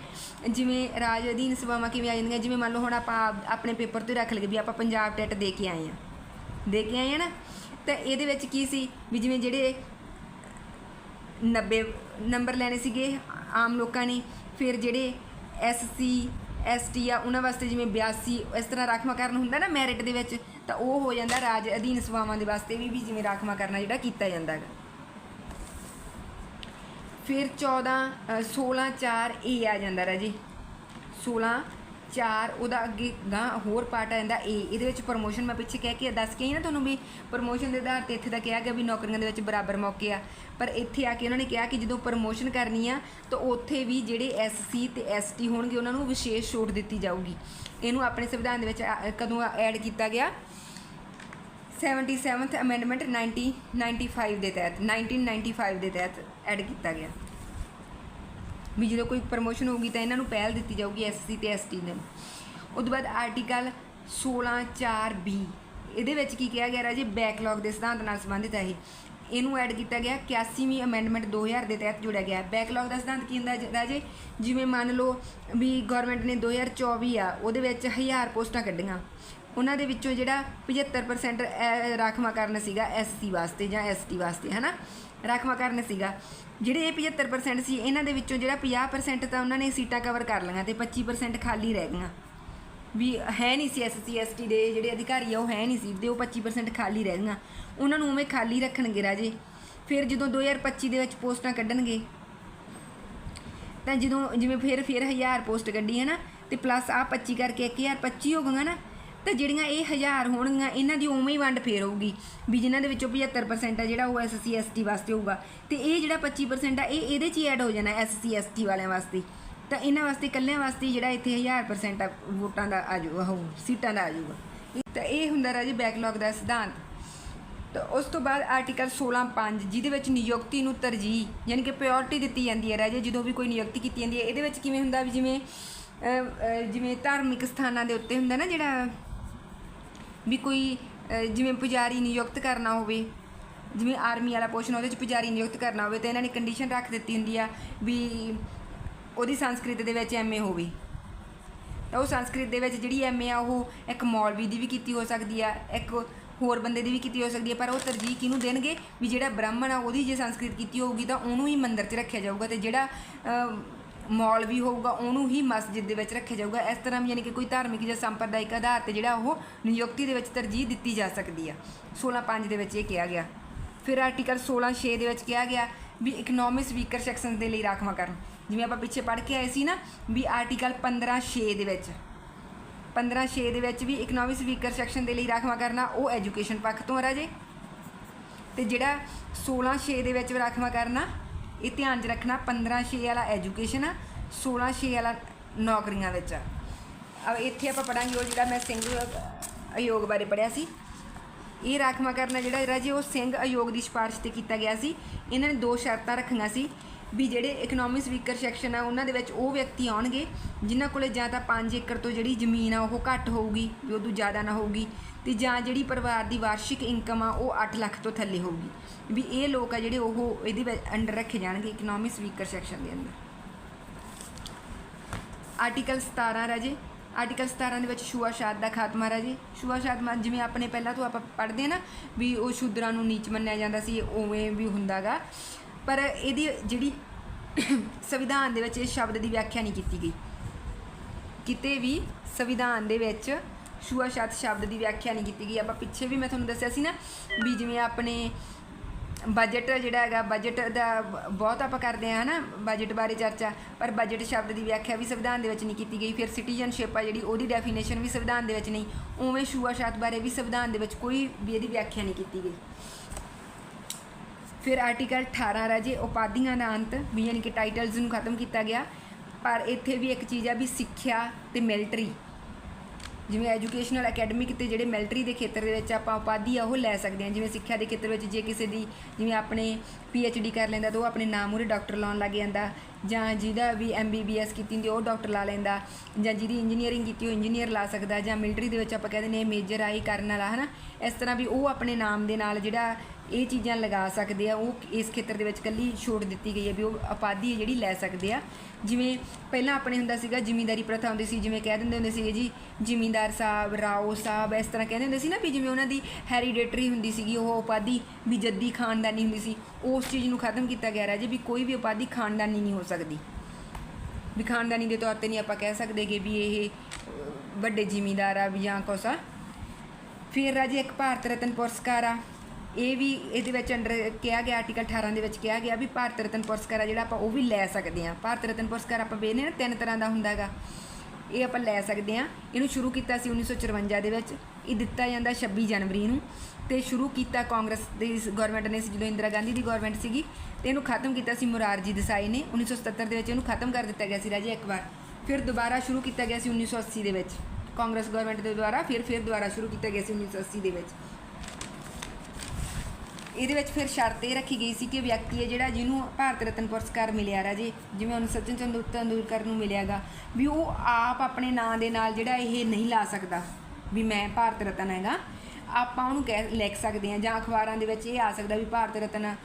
ਜਿਵੇਂ ਰਾਜ ਅਧੀਨ ਸੇਵਾਵਾਂ ਕਿਵੇਂ ਆ ਜਾਂਦੀਆਂ? ਜਿਵੇਂ ਮੰਨ ਲਓ ਹੁਣ ਆਪਾਂ ਆਪਣੇ ਪੇਪਰ ਤੇ ਰੱਖ ਲਈਏ ਵੀ ਆਪਾਂ ਪੰਜਾਬ ਟੈਟ ਦੇ ਕੇ ਆਏ ਆ। ਦੇ ਕੇ ਆਏ ਆ ਨਾ? ਤਾਂ ਇਹਦੇ ਵਿੱਚ ਕੀ ਸੀ? ਵੀ ਜਿਵੇਂ ਜਿਹੜੇ 90 ਨੰਬਰ ਲੈਣੇ ਸੀਗੇ ਆਮ ਲੋਕਾਂ ਨੇ, ਫਿਰ ਜਿਹੜੇ ਐਸਸੀ ਐਸਟੀ ਆ, ਉਹਨਾਂ ਵਾਸਤੇ ਜਿਵੇਂ 82 ਇਸ ਤਰ੍ਹਾਂ ਰਾਖਵਾਂਕਰਨ ਹੁੰਦਾ ਨਾ, ਮੈਰਿਟ ਦੇ ਵਿੱਚ। ਤਾਂ ਉਹ ਹੋ ਜਾਂਦਾ ਰਾਜ ਅਧੀਨ ਸਭਾਵਾਂ ਦੇ ਵਾਸਤੇ ਵੀ ਵੀ ਜਿਵੇਂ ਰਾਖਵਾਂਕਰਨ ਜਿਹੜਾ ਕੀਤਾ ਜਾਂਦਾ ਹੈਗਾ। ਫਿਰ 14 ਅ, 16 4 ਏ ਆ ਜਾਂਦਾ ਰਾਜੀ। 16 4 ਉਹਦਾ ਅੱਗੇ ਗਾਂ ਹੋਰ ਪਾਰਟ ਆ ਜਾਂਦਾ ਏ ਇਹਦੇ ਵਿੱਚ ਪ੍ਰੋਮੋਸ਼ਨ ਮੈਂ ਪਿੱਛੇ ਕਹਿ ਕੇ ਦੱਸ ਕੇ ਹੀ ਨਾ ਤੁਹਾਨੂੰ ਵੀ ਪ੍ਰੋਮੋਸ਼ਨ ਦੇ ਆਧਾਰ ਤੇ ਇੱਥੇ ਤਾਂ ਕਿਹਾ ਗਿਆ ਵੀ ਨੌਕਰੀਆਂ ਦੇ ਵਿੱਚ ਬਰਾਬਰ ਮੌਕੇ ਆ। ਪਰ ਇੱਥੇ ਆ ਕੇ ਉਹਨਾਂ ਨੇ ਕਿਹਾ ਕਿ ਜਦੋਂ ਪ੍ਰੋਮੋਸ਼ਨ ਕਰਨੀ ਆ, ਤਾਂ ਉੱਥੇ ਵੀ ਜਿਹੜੇ ਐਸਸੀ ਤੇ ਐਸਟੀ ਹੋਣਗੇ, ਉਹਨਾਂ ਨੂੰ ਵਿਸ਼ੇਸ਼ ਛੋਟ ਦਿੱਤੀ ਜਾਊਗੀ। ਇਹਨੂੰ ਆਪਣੇ ਸੰਵਿਧਾਨ ਦੇ ਵਿੱਚ ਕਦੋਂ ਐਡ ਕੀਤਾ ਗਿਆ? 77th ਅਮੈਂਡਮੈਂਟ 1995 ਦੇ ਤਹਿਤ 1995 ਦੇ ਤਹਿਤ ਐਡ ਕੀਤਾ ਗਿਆ। ਵੀ ਜਦੋਂ ਕੋਈ ਪ੍ਰਮੋਸ਼ਨ ਹੋਊਗੀ ਤਾਂ ਇਹਨਾਂ ਨੂੰ ਪਹਿਲ ਦਿੱਤੀ ਜਾਊਗੀ ਐਸਸੀ ਤੇ ਐਸਟੀ ਨੂੰ। ਉਸ ਤੋਂ ਬਾਅਦ ਆਰਟੀਕਲ 16 4 ਬੀ ਇਹਦੇ ਵਿੱਚ ਕੀ ਕਿਹਾ ਗਿਆ ਰਾਜੇ ਬੈਕਲੌਗ ਦੇ ਸਿਧਾਂਤ ਨਾਲ ਸੰਬੰਧਿਤ ਹੈ ਇਹ। ਇਹਨੂੰ ਐਡ ਕੀਤਾ ਗਿਆ 81ਵੀਂ ਅਮੈਂਡਮੈਂਟ 2000 ਦੇ ਤਹਿਤ ਜੋੜਿਆ ਗਿਆ। ਬੈਕਲੌਗ ਦਾ ਸਿਧਾਂਤ ਕੀ ਹੁੰਦਾ ਜ- ਰਾਜੇ ਜਿਵੇਂ ਮੰਨ ਲਓ ਵੀ ਗਵਰਨਮੈਂਟ ਨੇ 2024 ਆ, ਉਹਦੇ ਵਿੱਚ 1000 ਪੋਸਟਾਂ ਕੱਢੀਆਂ। ਉਹਨਾਂ ਦੇ ਵਿੱਚੋਂ ਜਿਹੜਾ 75% ਐ- ਰਾਖਵਾਂਕਰਨ ਸੀਗਾ ਐਸਸੀ ਵਾਸਤੇ ਜਾਂ ਐਸਟੀ ਵਾਸਤੇ, ਹਨਾ? ਰਾਖਵਾਂਕਰਨ ਸੀਗਾ। ਜਿਹੜੇ ਇਹ 75% ਸੀ, ਇਹਨਾਂ ਦੇ ਵਿੱਚੋਂ ਜਿਹੜਾ 50% ਤਾਂ ਉਹਨਾਂ ਨੇ ਸੀਟਾਂ ਕਵਰ ਕਰ ਲਈਆਂ ਤੇ 25% ਖਾਲੀ ਰਹਿ ਗਈਆਂ। ਵੀ ਹੈ ਨਹੀਂ ਸੀ ਐਸਸੀ ਐਸਟੀ ਦੇ ਜਿਹੜੇ ਅਧਿਕਾਰੀ ਆ, ਉਹ ਹੈ ਨਹੀਂ ਸੀ, ਤੇ ਉਹ 25% ਖਾਲੀ ਰਹਿ ਗਈਆਂ। ਉਹਨਾਂ ਨੂੰ ਉਵੇਂ ਖਾਲੀ ਰੱਖਣਗੇ ਰਾਜੇ। ਫਿਰ ਜਦੋਂ 2025 ਦੇ ਵਿੱਚ ਪੋਸਟਾਂ ਕੱਢਣਗੇ, ਤਾਂ ਜਦੋਂ ਜਿਵੇਂ ਫਿਰ ਫਿਰ 1000 ਪੋਸਟ ਕੱਢੀ ਹੈ ਨਾ, ਤੇ ਪਲੱਸ ਆ 25 ਕਰਕੇ 1025 ਹੋ ਗਈਆਂ ਨਾ ਤਾਂ ਜਿਹੜੀਆਂ ਇਹ 1000 ਹੋਣਗੀਆਂ, ਇਹਨਾਂ ਦੀ ਉਵੇਂ ਹੀ ਵੰਡ ਫੇਰ ਹੋਊਗੀ। ਵੀ ਜਿਨ੍ਹਾਂ ਦੇ ਵਿੱਚੋਂ 75% ਆ ਜਿਹੜਾ ਉਹ ਐਸਸੀ ਐਸਟੀ ਵਾਸਤੇ ਹੋਊਗਾ। ਤੇ ਇਹ ਜਿਹੜਾ 25% ਆ, ਇਹ ਇਹਦੇ 'ਚ ਹੀ ਐਡ ਹੋ ਜਾਣਾ ਐਸਸੀ ਐਸਟੀ ਵਾਲਿਆਂ ਵਾਸਤੇ। ਤਾਂ ਇਹਨਾਂ ਵਾਸਤੇ, ਇਕੱਲਿਆਂ ਵਾਸਤੇ ਜਿਹੜਾ ਇੱਥੇ 1000% ਆ ਵੋਟਾਂ ਦਾ ਆ ਜਾਊਗਾ ਉਹ ਸੀਟਾਂ ਦਾ ਆ ਜਾਊਗਾ। ਤਾਂ ਇਹ ਹੁੰਦਾ ਰਾਜੇ ਬੈਕਲੌਗ ਦਾ ਸਿਧਾਂਤ। ਤਾਂ ਉਸ ਤੋਂ ਬਾਅਦ ਆਰਟੀਕਲ 16.5 ਜਿਹਦੇ ਵਿੱਚ ਨਿਯੁਕਤੀ ਨੂੰ ਤਰਜੀਹ, ਯਾਨੀ ਕਿ ਪ੍ਰਾਇੋਰਟੀ ਦਿੱਤੀ ਜਾਂਦੀ ਹੈ ਰਾਜੇ, ਜਦੋਂ ਵੀ ਕੋਈ ਨਿਯੁਕਤੀ ਕੀਤੀ ਜਾਂਦੀ ਹੈ, ਇਹਦੇ ਵਿੱਚ ਕਿਵੇਂ ਹੁੰਦਾ ਵੀ ਜਿਵੇਂ ਜਿਵੇਂ ਧਾਰਮਿਕ ਸਥਾਨਾਂ ਦੇ ਉੱਤੇ ਹੁੰਦਾ ਨਾ ਜਿਹੜਾ ਵੀ ਕੋਈ ਜਿਵੇਂ ਪੁਜਾਰੀ ਨਿਯੁਕਤ ਕਰਨਾ ਹੋਵੇ, ਜਿਵੇਂ ਆਰਮੀ ਵਾਲਾ ਪੋਸ਼ਨ ਉਹਦੇ ਚ ਪੁਜਾਰੀ ਨਿਯੁਕਤ ਕਰਨਾ ਹੋਵੇ, ਤਾਂ ਇਹਨਾਂ ਨੇ ਕੰਡੀਸ਼ਨ ਰੱਖ ਦਿੱਤੀ ਹੁੰਦੀ ਆ ਵੀ ਉਹਦੀ ਸੰਸਕ੍ਰਿਤ ਦੇ ਵਿੱਚ ਐਮਏ ਹੋਵੇ। ਤਾਂ ਉਹ ਸੰਸਕ੍ਰਿਤ ਦੇ ਵਿੱਚ ਜਿਹੜੀ ਐਮਏ ਆ, ਉਹ ਇੱਕ ਮੌਲਵੀ ਦੀ ਵੀ ਕੀਤੀ ਹੋ ਸਕਦੀ ਆ, ਇੱਕ ਹੋਰ ਬੰਦੇ ਦੀ ਵੀ ਕੀਤੀ ਹੋ ਸਕਦੀ ਹੈ ਪਰ ਉਹ ਤਰਜੀਹ ਕਿਹਨੂੰ ਦੇਣਗੇ? ਵੀ ਜਿਹੜਾ ਬ੍ਰਾਹਮਣ ਆ, ਉਹਦੀ ਜੇ ਸੰਸਕ੍ਰਿਤ ਕੀਤੀ ਹੋਊਗੀ, ਤਾਂ ਉਹਨੂੰ ਹੀ ਮੰਦਰ 'ਚ ਰੱਖਿਆ ਜਾਊਗਾ, ਤੇ ਜਿਹੜਾ ਮੌਲਵੀ ਹੋਊਗਾ, ਉਹਨੂੰ ਹੀ ਮਸਜਿਦ ਦੇ ਵਿੱਚ ਰੱਖਿਆ ਜਾਊਗਾ। ਇਸ ਤਰ੍ਹਾਂ ਵੀ ਯਾਨੀ ਕਿ ਕੋਈ ਧਾਰਮਿਕ ਜਾਂ ਸੰਪਰਦਾਇਕ ਆਧਾਰ ਤੇ ਜਿਹੜਾ ਉਹ ਨਿਯੁਕਤੀ ਦੇ ਵਿੱਚ ਤਰਜੀਹ ਦਿੱਤੀ ਜਾ ਸਕਦੀ ਆ। 16.5 ਦੇ ਵਿੱਚ ਇਹ ਕਿਹਾ ਗਿਆ। ਫਿਰ ਆਰਟੀਕਲ 16.6 ਦੇ ਵਿੱਚ ਕਿਹਾ ਗਿਆ ਵੀ ਇਕਨੋਮਿਕਸ ਵੀਕਰ ਸੈਕਸ਼ਨਸ ਦੇ ਲਈ ਰਾਖਵਾਂਕਰਨ ਜਿਵੇਂ ਆਪਾਂ ਪਿੱਛੇ ਪੜ੍ਹ ਕੇ ਆਏ ਸੀ ਨਾ ਵੀ ਆਰਟੀਕਲ 15.6 ਦੇ ਵਿੱਚ 15.6 ਦੇ ਵਿੱਚ ਵੀ ਇਕਨੋਮਿਕਸ ਵੀਕਰ ਸੈਕਸ਼ਨ ਦੇ ਲਈ ਰਾਖਵਾਂ ਕਰਨਾ, ਉਹ ਐਜੂਕੇਸ਼ਨ ਪੱਖ ਤੋਂ ਆ ਰਾਜੇ। ਤੇ ਜਿਹੜਾ 16.6 ਦੇ ਵਿੱਚ ਰਾਖਵਾਂ ਕਰਨਾ ਇਹ ਧਿਆਨ 'ਚ ਰੱਖਣਾ 15.6 ਵਾਲਾ ਐਜੂਕੇਸ਼ਨ ਆ 16.6 ਵਾਲਾ ਨੌਕਰੀਆਂ ਵਿੱਚ ਆ। ਇੱਥੇ ਆਪਾਂ ਪੜਾਂਗੇ ਉਹ ਜਿਹੜਾ ਮੈਂ ਸਿੰਘ ਅਯੋਗ ਬਾਰੇ ਪੜਿਆ ਸੀ। ਇਹ ਰਾਖਵਾਂ ਕਰਨਾ ਜਿਹੜਾ ਰਾਜੇ ਉਹ ਸਿੰਘ ਅਯੋਗ ਦੀ ਸਿਫਾਰਿਸ਼ ਤੇ ਕੀਤਾ ਗਿਆ ਸੀ। ਇਹਨਾਂ ਨੇ ਦੋ ਸ਼ਰਤਾਂ ਰੱਖੀਆਂ ਸੀ। ਵੀ ਜਿਹੜੇ ਇਕਨੋਮਿਕਸ ਵੀਕਰ ਸੈਕਸ਼ਨ ਆ, ਉਹਨਾਂ ਦੇ ਵਿੱਚ ਉਹ ਵਿਅਕਤੀ ਆਉਣਗੇ, ਜਿਨ੍ਹਾਂ ਕੋਲੇ ਜਾਂ ਤਾਂ 5 ਏਕੜ ਤੋਂ ਜਿਹੜੀ ਜ਼ਮੀਨ ਆ, ਉਹ ਘੱਟ ਹੋਊਗੀ, ਵੀ ਉਦੋਂ ਜ਼ਿਆਦਾ ਨਾ ਹੋਊਗੀ, ਤੇ ਜਾਂ ਜਿਹੜੀ ਪਰਿਵਾਰ ਦੀ ਵਾਰਸ਼ਿਕ ਇਨਕਮ ਆ, ਉਹ 8 ਲੱਖ ਤੋਂ ਥੱਲੇ ਹੋਊਗੀ। ਵੀ ਇਹ ਲੋਕ ਆ ਜਿਹੜੇ ਉਹ ਇਹਦੇ ਅੰਡਰ ਰੱਖੇ ਜਾਣਗੇ ਇਕਨੋਮਿਕਸ ਵੀਕਰ ਸੈਕਸ਼ਨ ਦੇ ਅੰਦਰ। ਆਰਟੀਕਲ 17 ਰਾਜੇ ਆਰਟੀਕਲ 17 ਦੇ ਵਿੱਚ ਛੂਆਛਾਤ ਦਾ ਖਾਤਮਾ ਰਾਜੇ। ਸ਼ੂਆਸ਼ਾਤ ਮਾ ਜਿਵੇਂ ਆਪਣੇ ਪਹਿਲਾਂ ਤੋਂ ਆਪਾਂ ਪੜ੍ਹਦੇ ਆ ਨਾ, ਵੀ ਉਹ ਸ਼ੂਦਰਾਂ ਨੂੰ ਨੀਚ ਮੰਨਿਆ ਜਾਂਦਾ ਸੀ ਉਵੇਂ ਵੀ ਹੁੰਦਾਗਾ। ਪਰ ਇਹਦੀ ਜਿਹੜੀ ਸੰਵਿਧਾਨ ਦੇ ਵਿੱਚ ਇਸ ਸ਼ਬਦ ਦੀ ਵਿਆਖਿਆ ਨਹੀਂ ਕੀਤੀ ਗਈ। ਕਿਤੇ ਵੀ ਸੰਵਿਧਾਨ ਦੇ ਵਿੱਚ ਛੂਆਛਾਤ ਸ਼ਬਦ ਦੀ ਵਿਆਖਿਆ ਨਹੀਂ ਕੀਤੀ ਗਈ। ਆਪਾਂ ਪਿੱਛੇ ਵੀ ਮੈਂ ਤੁਹਾਨੂੰ ਦੱਸਿਆ ਸੀ ਨਾ ਵੀ ਜਿਵੇਂ ਆਪਣੇ ਬਜਟ ਜਿਹੜਾ ਹੈਗਾ ਬਜਟ ਦਾ ਬਹੁਤ ਆਪਾਂ ਕਰਦੇ ਆ ਹਨਾ ਬਜਟ ਬਾਰੇ ਚਰਚਾ, ਪਰ ਬਜਟ ਸ਼ਬਦ ਦੀ ਵਿਆਖਿਆ ਵੀ ਸੰਵਿਧਾਨ ਦੇ ਵਿੱਚ ਨਹੀਂ ਕੀਤੀ ਗਈ। ਫਿਰ ਸਿਟੀਜ਼ਨਸ਼ਿਪ ਆ ਜਿਹੜੀ, ਉਹਦੀ ਡੈਫੀਨੇਸ਼ਨ ਵੀ ਸੰਵਿਧਾਨ ਦੇ ਵਿੱਚ ਨਹੀਂ। ਉਵੇਂ ਛੂਆਛਾਤ ਬਾਰੇ ਵੀ ਸੰਵਿਧਾਨ ਦੇ ਵਿੱਚ ਕੋਈ ਵੀ ਇਹਦੀ ਵਿਆਖਿਆ ਨਹੀਂ ਕੀਤੀ ਗਈ। ਫਿਰ ਆਰਟੀਕਲ 18 ਰਾਜੇ ਉਪਾਧੀਆਂ ਦਾ ਅੰਤ, ਵੀ ਯਾਨੀ ਕਿ ਟਾਈਟਲਸ ਨੂੰ ਖਤਮ ਕੀਤਾ ਗਿਆ। ਪਰ ਇੱਥੇ ਵੀ ਇੱਕ ਚੀਜ਼ ਆ ਵੀ ਸਿੱਖਿਆ ਤੇ ਮਿਲਟਰੀ ਜਿਵੇਂ ਐਜੂਕੇਸ਼ਨਲ ਅਕੈਡਮਿਕ ਤੇ ਜਿਹੜੇ ਮਿਲਟਰੀ ਦੇ ਖੇਤਰ ਦੇ ਵਿੱਚ ਆਪਾਂ ਉਪਾਧੀ ਆ, ਉਹ ਲੈ ਸਕਦੇ ਹਾਂ। ਜਿਵੇਂ ਸਿੱਖਿਆ ਦੇ ਖੇਤਰ ਵਿੱਚ ਜੇ ਕਿਸੇ ਦੀ, ਜਿਵੇਂ ਆਪਣੇ ਪੀ ਡੀ ਕਰ ਲੈਂਦਾ ਤਾਂ ਉਹ ਆਪਣੇ ਨਾਮ ਉਰੇ ਡਾਕਟਰ ਲਾਉਣ ਲੱਗ ਜਾਂਦਾ। ਜਾਂ ਜਿਹਦਾ ਵੀ ਐਮ ਬੀ ਬੀ ਐਸ ਕੀਤੀ ਹੁੰਦੀ, ਉਹ ਡਾਕਟਰ ਲਾ ਲੈਂਦਾ। ਜਾਂ ਜਿਹਦੀ ਇੰਜੀਨੀਅਰਿੰਗ ਕੀਤੀ, ਉਹ ਇੰਜੀਨੀਅਰ ਲਾ ਸਕਦਾ। ਜਾਂ ਮਿਲਟਰੀ ਦੇ ਵਿੱਚ ਆਪਾਂ ਕਹਿੰਦੇ ਨੇ ਮੇਜਰ ਆਈ ਕਰਨ ਵਾਲਾ, ਹਨਾ? ਇਸ ਤਰ੍ਹਾਂ ਵੀ ਉਹ ਆਪਣੇ ਨਾਮ ਦੇ ਨਾਲ ਜਿਹੜਾ ਇਹ ਚੀਜ਼ਾਂ ਲਗਾ ਸਕਦੇ ਆ, ਉਹ ਇਸ ਖੇਤਰ ਦੇ ਵਿੱਚ ਕੱਲੀ ਛੋਟ ਦਿੱਤੀ ਗਈ ਹੈ ਵੀ ਉਹ ਉਪਾਧੀ ਹੈ ਜਿਹੜੀ ਲੈ ਸਕਦੇ ਆ। ਜਿਵੇਂ ਪਹਿਲਾਂ ਆਪਣੇ ਹੁੰਦਾ ਸੀਗਾ ਜ਼ਿਮੀਂਦਾਰੀ ਪ੍ਰਥਾ ਹੁੰਦੀ ਸੀ, ਜਿਵੇਂ ਕਹਿ ਦਿੰਦੇ ਹੁੰਦੇ ਸੀਗੇ ਜੀ, ਜ਼ਿਮੀਂਦਾਰ ਸਾਹਿਬ, ਰਾਓ ਸਾਹਿਬ, ਇਸ ਤਰ੍ਹਾਂ ਕਹਿੰਦੇ ਹੁੰਦੇ ਸੀ ਨਾ ਵੀ ਜਿਵੇਂ ਉਹਨਾਂ ਦੀ ਹੈਰੀਡੇਟਰੀ ਹੁੰਦੀ ਸੀਗੀ, ਉਹ ਉਪਾਧੀ ਵੀ ਜੱਦੀ ਖਾਨਦਾਨੀ ਹੁੰਦੀ ਸੀ। ਉਸ ਚੀਜ਼ ਨੂੰ ਖਤਮ ਕੀਤਾ ਗਿਆ ਰਾਜੇ ਵੀ ਕੋਈ ਵੀ ਉਪਾਧੀ ਖਾਨਦਾਨੀ ਨਹੀਂ ਹੋ ਸਕਦੀ। ਵੀ ਖਾਨਦਾਨੀ ਦੇ ਤੌਰ ਤੇ ਨਹੀਂ ਆਪਾਂ ਕਹਿ ਸਕਦੇ ਕਿ ਵੀ ਇਹ ਵੱਡੇ ਜ਼ਿਮੀਂਦਾਰ ਆ ਵੀ ਜਾਂ ਕੁਛ ਆ। ਫਿਰ ਰਾਜੇ ਇੱਕ ਭਾਰਤ ਰਤਨ ਪੁਰਸਕਾਰ ਆ। ਇਹ ਵੀ ਇਹਦੇ ਵਿੱਚ ਅੰਡਰ ਕਿਹਾ ਗਿਆ ਆਰਟੀਕਲ 18 ਦੇ ਵਿੱਚ ਕਿਹਾ ਗਿਆ ਵੀ ਭਾਰਤ ਰਤਨ ਪੁਰਸਕਾਰ ਆ ਜਿਹੜਾ ਆਪਾਂ ਉਹ ਵੀ ਲੈ ਸਕਦੇ ਆ ਭਾਰਤ ਰਤਨ ਪੁਰਸਕਾਰ ਆਪਾਂ ਵੇਖਦੇ ਹਾਂ ਨਾ, ਤਿੰਨ ਤਰ੍ਹਾਂ ਦਾ ਹੁੰਦਾ ਹੈਗਾ। ਇਹ ਆਪਾਂ ਲੈ ਸਕਦੇ ਆ ਇਹਨੂੰ ਸ਼ੁਰੂ ਕੀਤਾ ਸੀ 1954 ਦੇ ਵਿੱਚ। ਇਹ ਦਿੱਤਾ ਜਾਂਦਾ 26 ਜਨਵਰੀ ਨੂੰ। ਤੇ ਸ਼ੁਰੂ ਕੀਤਾ ਕਾਂਗਰਸ ਦੀ ਗਵਰਨਮੈਂਟ ਨੇ ਜਦੋਂ ਇੰਦਰਾ ਗਾਂਧੀ ਦੀ ਗਵਰਨਮੈਂਟ ਸੀਗੀ ਤੇ ਇਹਨੂੰ ਖਤਮ ਕੀਤਾ ਸੀ ਮੁਰਾਰਜੀ ਦੇਸਾਈ ਨੇ 1977 ਦੇ ਵਿੱਚ ਇਹਨੂੰ ਖਤਮ ਕਰ ਦਿੱਤਾ ਗਿਆ ਸੀ ਰਾਜੇ ਇੱਕ ਵਾਰ ਫਿਰ ਦੁਬਾਰਾ ਸ਼ੁਰੂ ਕੀਤਾ ਗਿਆ ਸੀ 1980 ਦੇ ਵਿੱਚ। ਕਾਂਗਰਸ ਗਵਰਨਮੈਂਟ ਦੇ ਦੁਆਰਾ ਫਿਰ ਫਿਰ ਦੁਬਾਰਾ ਸ਼ੁਰੂ ਕੀਤਾ ਗਿਆ ਸੀ 1980 ਦੇ ਵਿੱਚ। ਇਹਦੇ ਵਿੱਚ ਫਿਰ ਸ਼ਰਤ ਇਹ ਰੱਖੀ ਗਈ ਸੀ ਕਿ ਵਿਅਕਤੀ ਹੈ ਜਿਹੜਾ ਜਿਹਨੂੰ ਭਾਰਤ ਰਤਨ ਪੁਰਸਕਾਰ ਮਿਲਿਆ ਰਾਜੇ, ਜਿਵੇਂ ਉਹਨੂੰ ਸਚਿਨ ਤੰਦੂ- ਤੰਦੂਰਕਰ ਨੂੰ ਮਿਲਿਆਗਾ, ਵੀ ਉਹ ਆਪ ਆਪਣੇ ਨਾਂ ਦੇ ਨਾਲ ਜਿਹੜਾ ਇਹ ਨਹੀਂ ਲਾ ਸਕਦਾ, ਵੀ ਮੈਂ ਭਾਰਤ ਰਤਨ ਹੈਗਾ ਆਪਾਂ ਉਹਨੂੰ ਕਹਿ ਲਿਖ ਸਕਦੇ ਹਾਂ ਜਾਂ ਅਖਬਾਰਾਂ ਦੇ ਵਿੱਚ ਇਹ ਆ ਸਕਦਾ ਵੀ ਭਾਰਤ ਰਤਨ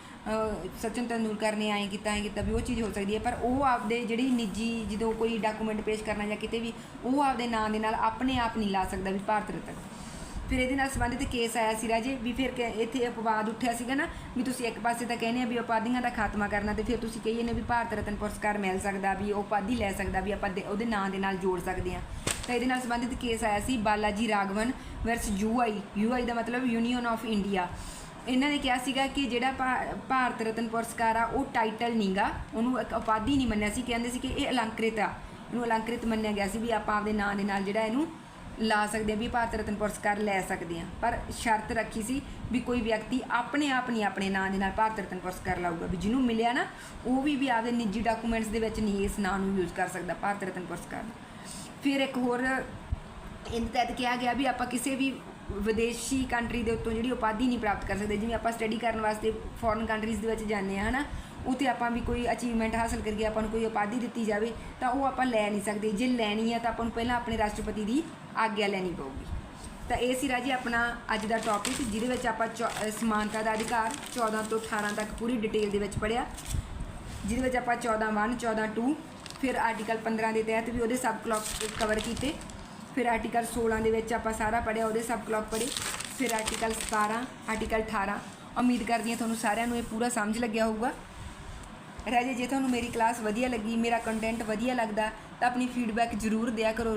ਸਚਿਨ ਤੰਦੂਰਕਰ ਨੇ ਐਂ ਕੀਤਾ ਐਂ ਕੀਤਾ ਵੀ ਉਹ ਚੀਜ਼ ਹੋ ਸਕਦੀ ਹੈ, ਪਰ ਉਹ ਆਪਦੇ ਜਿਹੜੀ ਨਿੱਜੀ ਜਦੋਂ ਕੋਈ ਡਾਕੂਮੈਂਟ ਪੇਸ਼ ਕਰਨਾ ਜਾਂ ਕਿਤੇ ਵੀ, ਉਹ ਆਪਦੇ ਨਾਂ ਦੇ ਨਾਲ ਆਪਣੇ ਆਪ ਨਹੀਂ ਲਾ ਸਕਦਾ ਵੀ ਭਾਰਤ ਰਤਨ। ਫਿਰ ਇਹਦੇ ਨਾਲ ਸੰਬੰਧਿਤ ਕੇਸ ਆਇਆ ਸੀ ਰਾਜੇ ਵੀ ਫਿਰ ਕਿ ਇੱਥੇ ਅਪਵਾਦ ਉੱਠਿਆ ਸੀਗਾ ਨਾ, ਵੀ ਤੁਸੀਂ ਇੱਕ ਪਾਸੇ ਤਾਂ ਕਹਿੰਦੇ ਆ ਵੀ ਉਪਾਧੀਆਂ ਦਾ ਖਾਤਮਾ ਕਰਨਾ ਤੇ ਫਿਰ ਤੁਸੀਂ ਕਹੀਏ ਨੇ ਵੀ ਭਾਰਤ ਰਤਨ ਪੁਰਸਕਾਰ ਮਿਲ ਸਕਦਾ, ਵੀ ਉਹ ਉਪਾਧੀ ਲੈ ਸਕਦਾ, ਵੀ ਆਪਾਂ ਦੇ- ਉਹਦੇ ਨਾਂ ਦੇ ਨਾਲ ਜੋੜ ਸਕਦੇ ਆ ਤਾਂ ਇਹਦੇ ਨਾਲ ਸੰਬੰਧਿਤ ਕੇਸ ਆਇਆ ਸੀ Balaji Raghavan versus U I U I ਦਾ ਮਤਲਬ ਯੂਨੀਅਨ ਆਫ ਇੰਡੀਆ ਇਹਨਾਂ ਨੇ ਕਿਹਾ ਸੀਗਾ ਕਿ ਜਿਹੜਾ ਭਾ- ਭਾਰਤ ਰਤਨ ਪੁਰਸਕਾਰ ਆ, ਉਹ ਟਾਈਟਲ ਨਹੀਂਗਾ ਉਹਨੂੰ ਇੱਕ ਉਪਾਧੀ ਨਹੀਂ ਮੰਨਿਆ ਸੀ। ਕਹਿੰਦੇ ਸੀ ਕਿ ਇਹ ਅਲੰਕ੍ਰਿਤ ਆ। ਇਹਨੂੰ ਅਲੰਕ੍ਰਿਤ ਮੰਨਿਆ ਗਿਆ ਸੀ ਵੀ ਆਪਾਂ ਆਪਦੇ ਨਾਂ ਦੇ ਨਾਲ ਜਿਹੜਾ ਇਹਨੂੰ ਲਾ ਸਕਦੇ ਆ, ਵੀ ਭਾਰਤ ਰਤਨ ਪੁਰਸਕਾਰ ਲੈ ਸਕਦੇ ਆ। ਪਰ ਸ਼ਰਤ ਰੱਖੀ ਸੀ ਵੀ ਕੋਈ ਵਿਅਕਤੀ ਆਪਣੇ ਆਪ ਨਹੀਂ ਆਪਣੇ ਨਾਂ ਦੇ ਨਾਲ ਭਾਰਤ ਰਤਨ ਪੁਰਸਕਾਰ ਲਾਊਗਾ। ਵੀ ਜਿਹਨੂੰ ਮਿਲਿਆ ਨਾ, ਉਹ ਵੀ ਵੀ ਆਪਦੇ ਨਿੱਜੀ ਡਾਕੂਮੈਂਟਸ ਦੇ ਵਿੱਚ ਨਹੀਂ ਇਸ ਨਾਂ ਨੂੰ ਯੂਜ਼ ਕਰ ਸਕਦਾ, ਭਾਰਤ ਰਤਨ ਪੁਰਸਕਾਰ ਫਿਰ ਇੱਕ ਹੋਰ ਇਹਦੇ ਤਹਿਤ ਕਿਹਾ ਗਿਆ ਵੀ ਆਪਾਂ ਕਿਸੇ ਵੀ ਵਿਦੇਸ਼ੀ ਕੰਟਰੀ ਦੇ ਉੱਤੋਂ ਜਿਹੜੀ ਉਪਾਧੀ ਨਹੀਂ ਪ੍ਰਾਪਤ ਕਰ ਸਕਦੇ, ਜਿਵੇਂ ਆਪਾਂ ਸਟੱਡੀ ਕਰਨ ਵਾਸਤੇ ਫੋਰਨ ਕੰਟਰੀਜ਼ ਦੇ ਵਿੱਚ ਜਾਂਦੇ ਆ ਹਨਾ, ਉੱਥੇ ਆਪਾਂ ਵੀ ਕੋਈ ਅਚੀਵਮੈਂਟ ਹਾਸਲ ਕਰੀਏ ਆਪਾਂ ਨੂੰ ਕੋਈ ਉਪਾਧੀ ਦਿੱਤੀ ਜਾਵੇ, ਤਾਂ ਉਹ ਆਪਾਂ ਲੈ ਨਹੀਂ ਸਕਦੇ। ਜੇ ਲੈਣੀ ਆ ਤਾਂ ਆਪਾਂ ਨੂੰ ਪਹਿਲਾਂ ਆਪਣੇ ਰਾਸ਼ਟਰਪਤੀ ਦੀ ਆਗਿਆ ਲੈਣੀ ਪਊਗੀ। ਤਾਂ ਇਹ ਸੀ ਰਾਜੀ ਆਪਣਾ ਅੱਜ ਦਾ ਟੌਪਿਕ ਜਿਹਦੇ ਵਿੱਚ ਆਪਾਂ ਚੌ- ਸਮਾਨਤਾ ਦਾ ਅਧਿਕਾਰ 14 ਤੋਂ 18 ਤੱਕ ਪੂਰੀ ਡਿਟੇਲ ਦੇ ਵਿੱਚ ਪੜਿਆ ਜਿਹਦੇ ਵਿੱਚ ਆਪਾਂ 14 1 14 2 ਫਿਰ ਆਰਟੀਕਲ 15 ਦੇ ਤਹਿਤ ਵੀ ਉਹਦੇ ਸਬ ਕਲੌਕ ਕਵਰ ਕੀਤੇ। ਫਿਰ ਆਰਟੀਕਲ 16 ਦੇ ਵਿੱਚ ਆਪਾਂ ਸਾਰਾ ਪੜਿਆ ਉਹਦੇ ਸਬ ਕਲੌਕ ਪੜੇ ਫਿਰ ਆਰਟੀਕਲ 17 ਆਰਟੀਕਲ 18 ਉਮੀਦ ਕਰਦੀ ਹਾਂ ਤੁਹਾਨੂੰ ਸਾਰਿਆਂ ਨੂੰ ਇਹ ਪੂਰਾ ਸਮਝ ਲੱਗਿਆ ਹੋਊਗਾ। ਰਹਿ ਜੇ ਜੇ ਤੁਹਾਨੂੰ ਮੇਰੀ ਕਲਾਸ ਵਧੀਆ ਲੱਗੀ, ਮੇਰਾ ਕੰਟੈਂਟ ਵਧੀਆ ਲੱਗਦਾ, ਤਾਂ ਆਪਣੀ ਫੀਡਬੈਕ ਜ਼ਰੂਰ ਦਿਆ ਕਰੋ।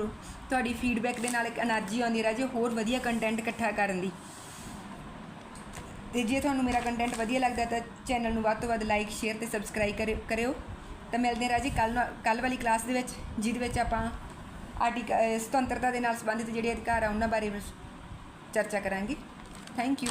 ਤੁਹਾਡੀ ਫੀਡਬੈਕ ਦੇ ਨਾਲ ਇੱਕ એનર્ਜੀ ਆਉਂਦੀ ਰਾਜੇ ਹੋਰ ਵਧੀਆ ਕੰਟੈਂਟ ਇਕੱਠਾ ਕਰਨ ਦੀ। ਤੇ ਜੇ ਤੁਹਾਨੂੰ ਮੇਰਾ ਕੰਟੈਂਟ ਵਧੀਆ ਲੱਗਦਾ ਤਾਂ ਚੈਨਲ ਨੂੰ ਵੱਧ ਤੋਂ ਵੱਧ ਲਾਈਕ ਸ਼ੇਅਰ ਤੇ ਸਬਸਕ੍ਰਾਈਬ ਕਰਿਓ। ਤਾਂ ਮਿਲਦੇ ਹਾਂ ਰਾਜੇ ਕੱਲ ਕੱਲ ਵਾਲੀ ਕਲਾਸ ਦੇ ਵਿੱਚ, ਜਿਹਦੇ ਵਿੱਚ ਆਪਾਂ ਆਰਟੀਕਲ ਸੁਤੰਤਰਤਾ ਦੇ ਨਾਲ ਸੰਬੰਧਿਤ ਜਿਹੜੇ ਅਧਿਕਾਰ ਆ, ਉਹਨਾਂ ਬਾਰੇ ਚਰਚਾ ਕਰਾਂਗੇ। Thank you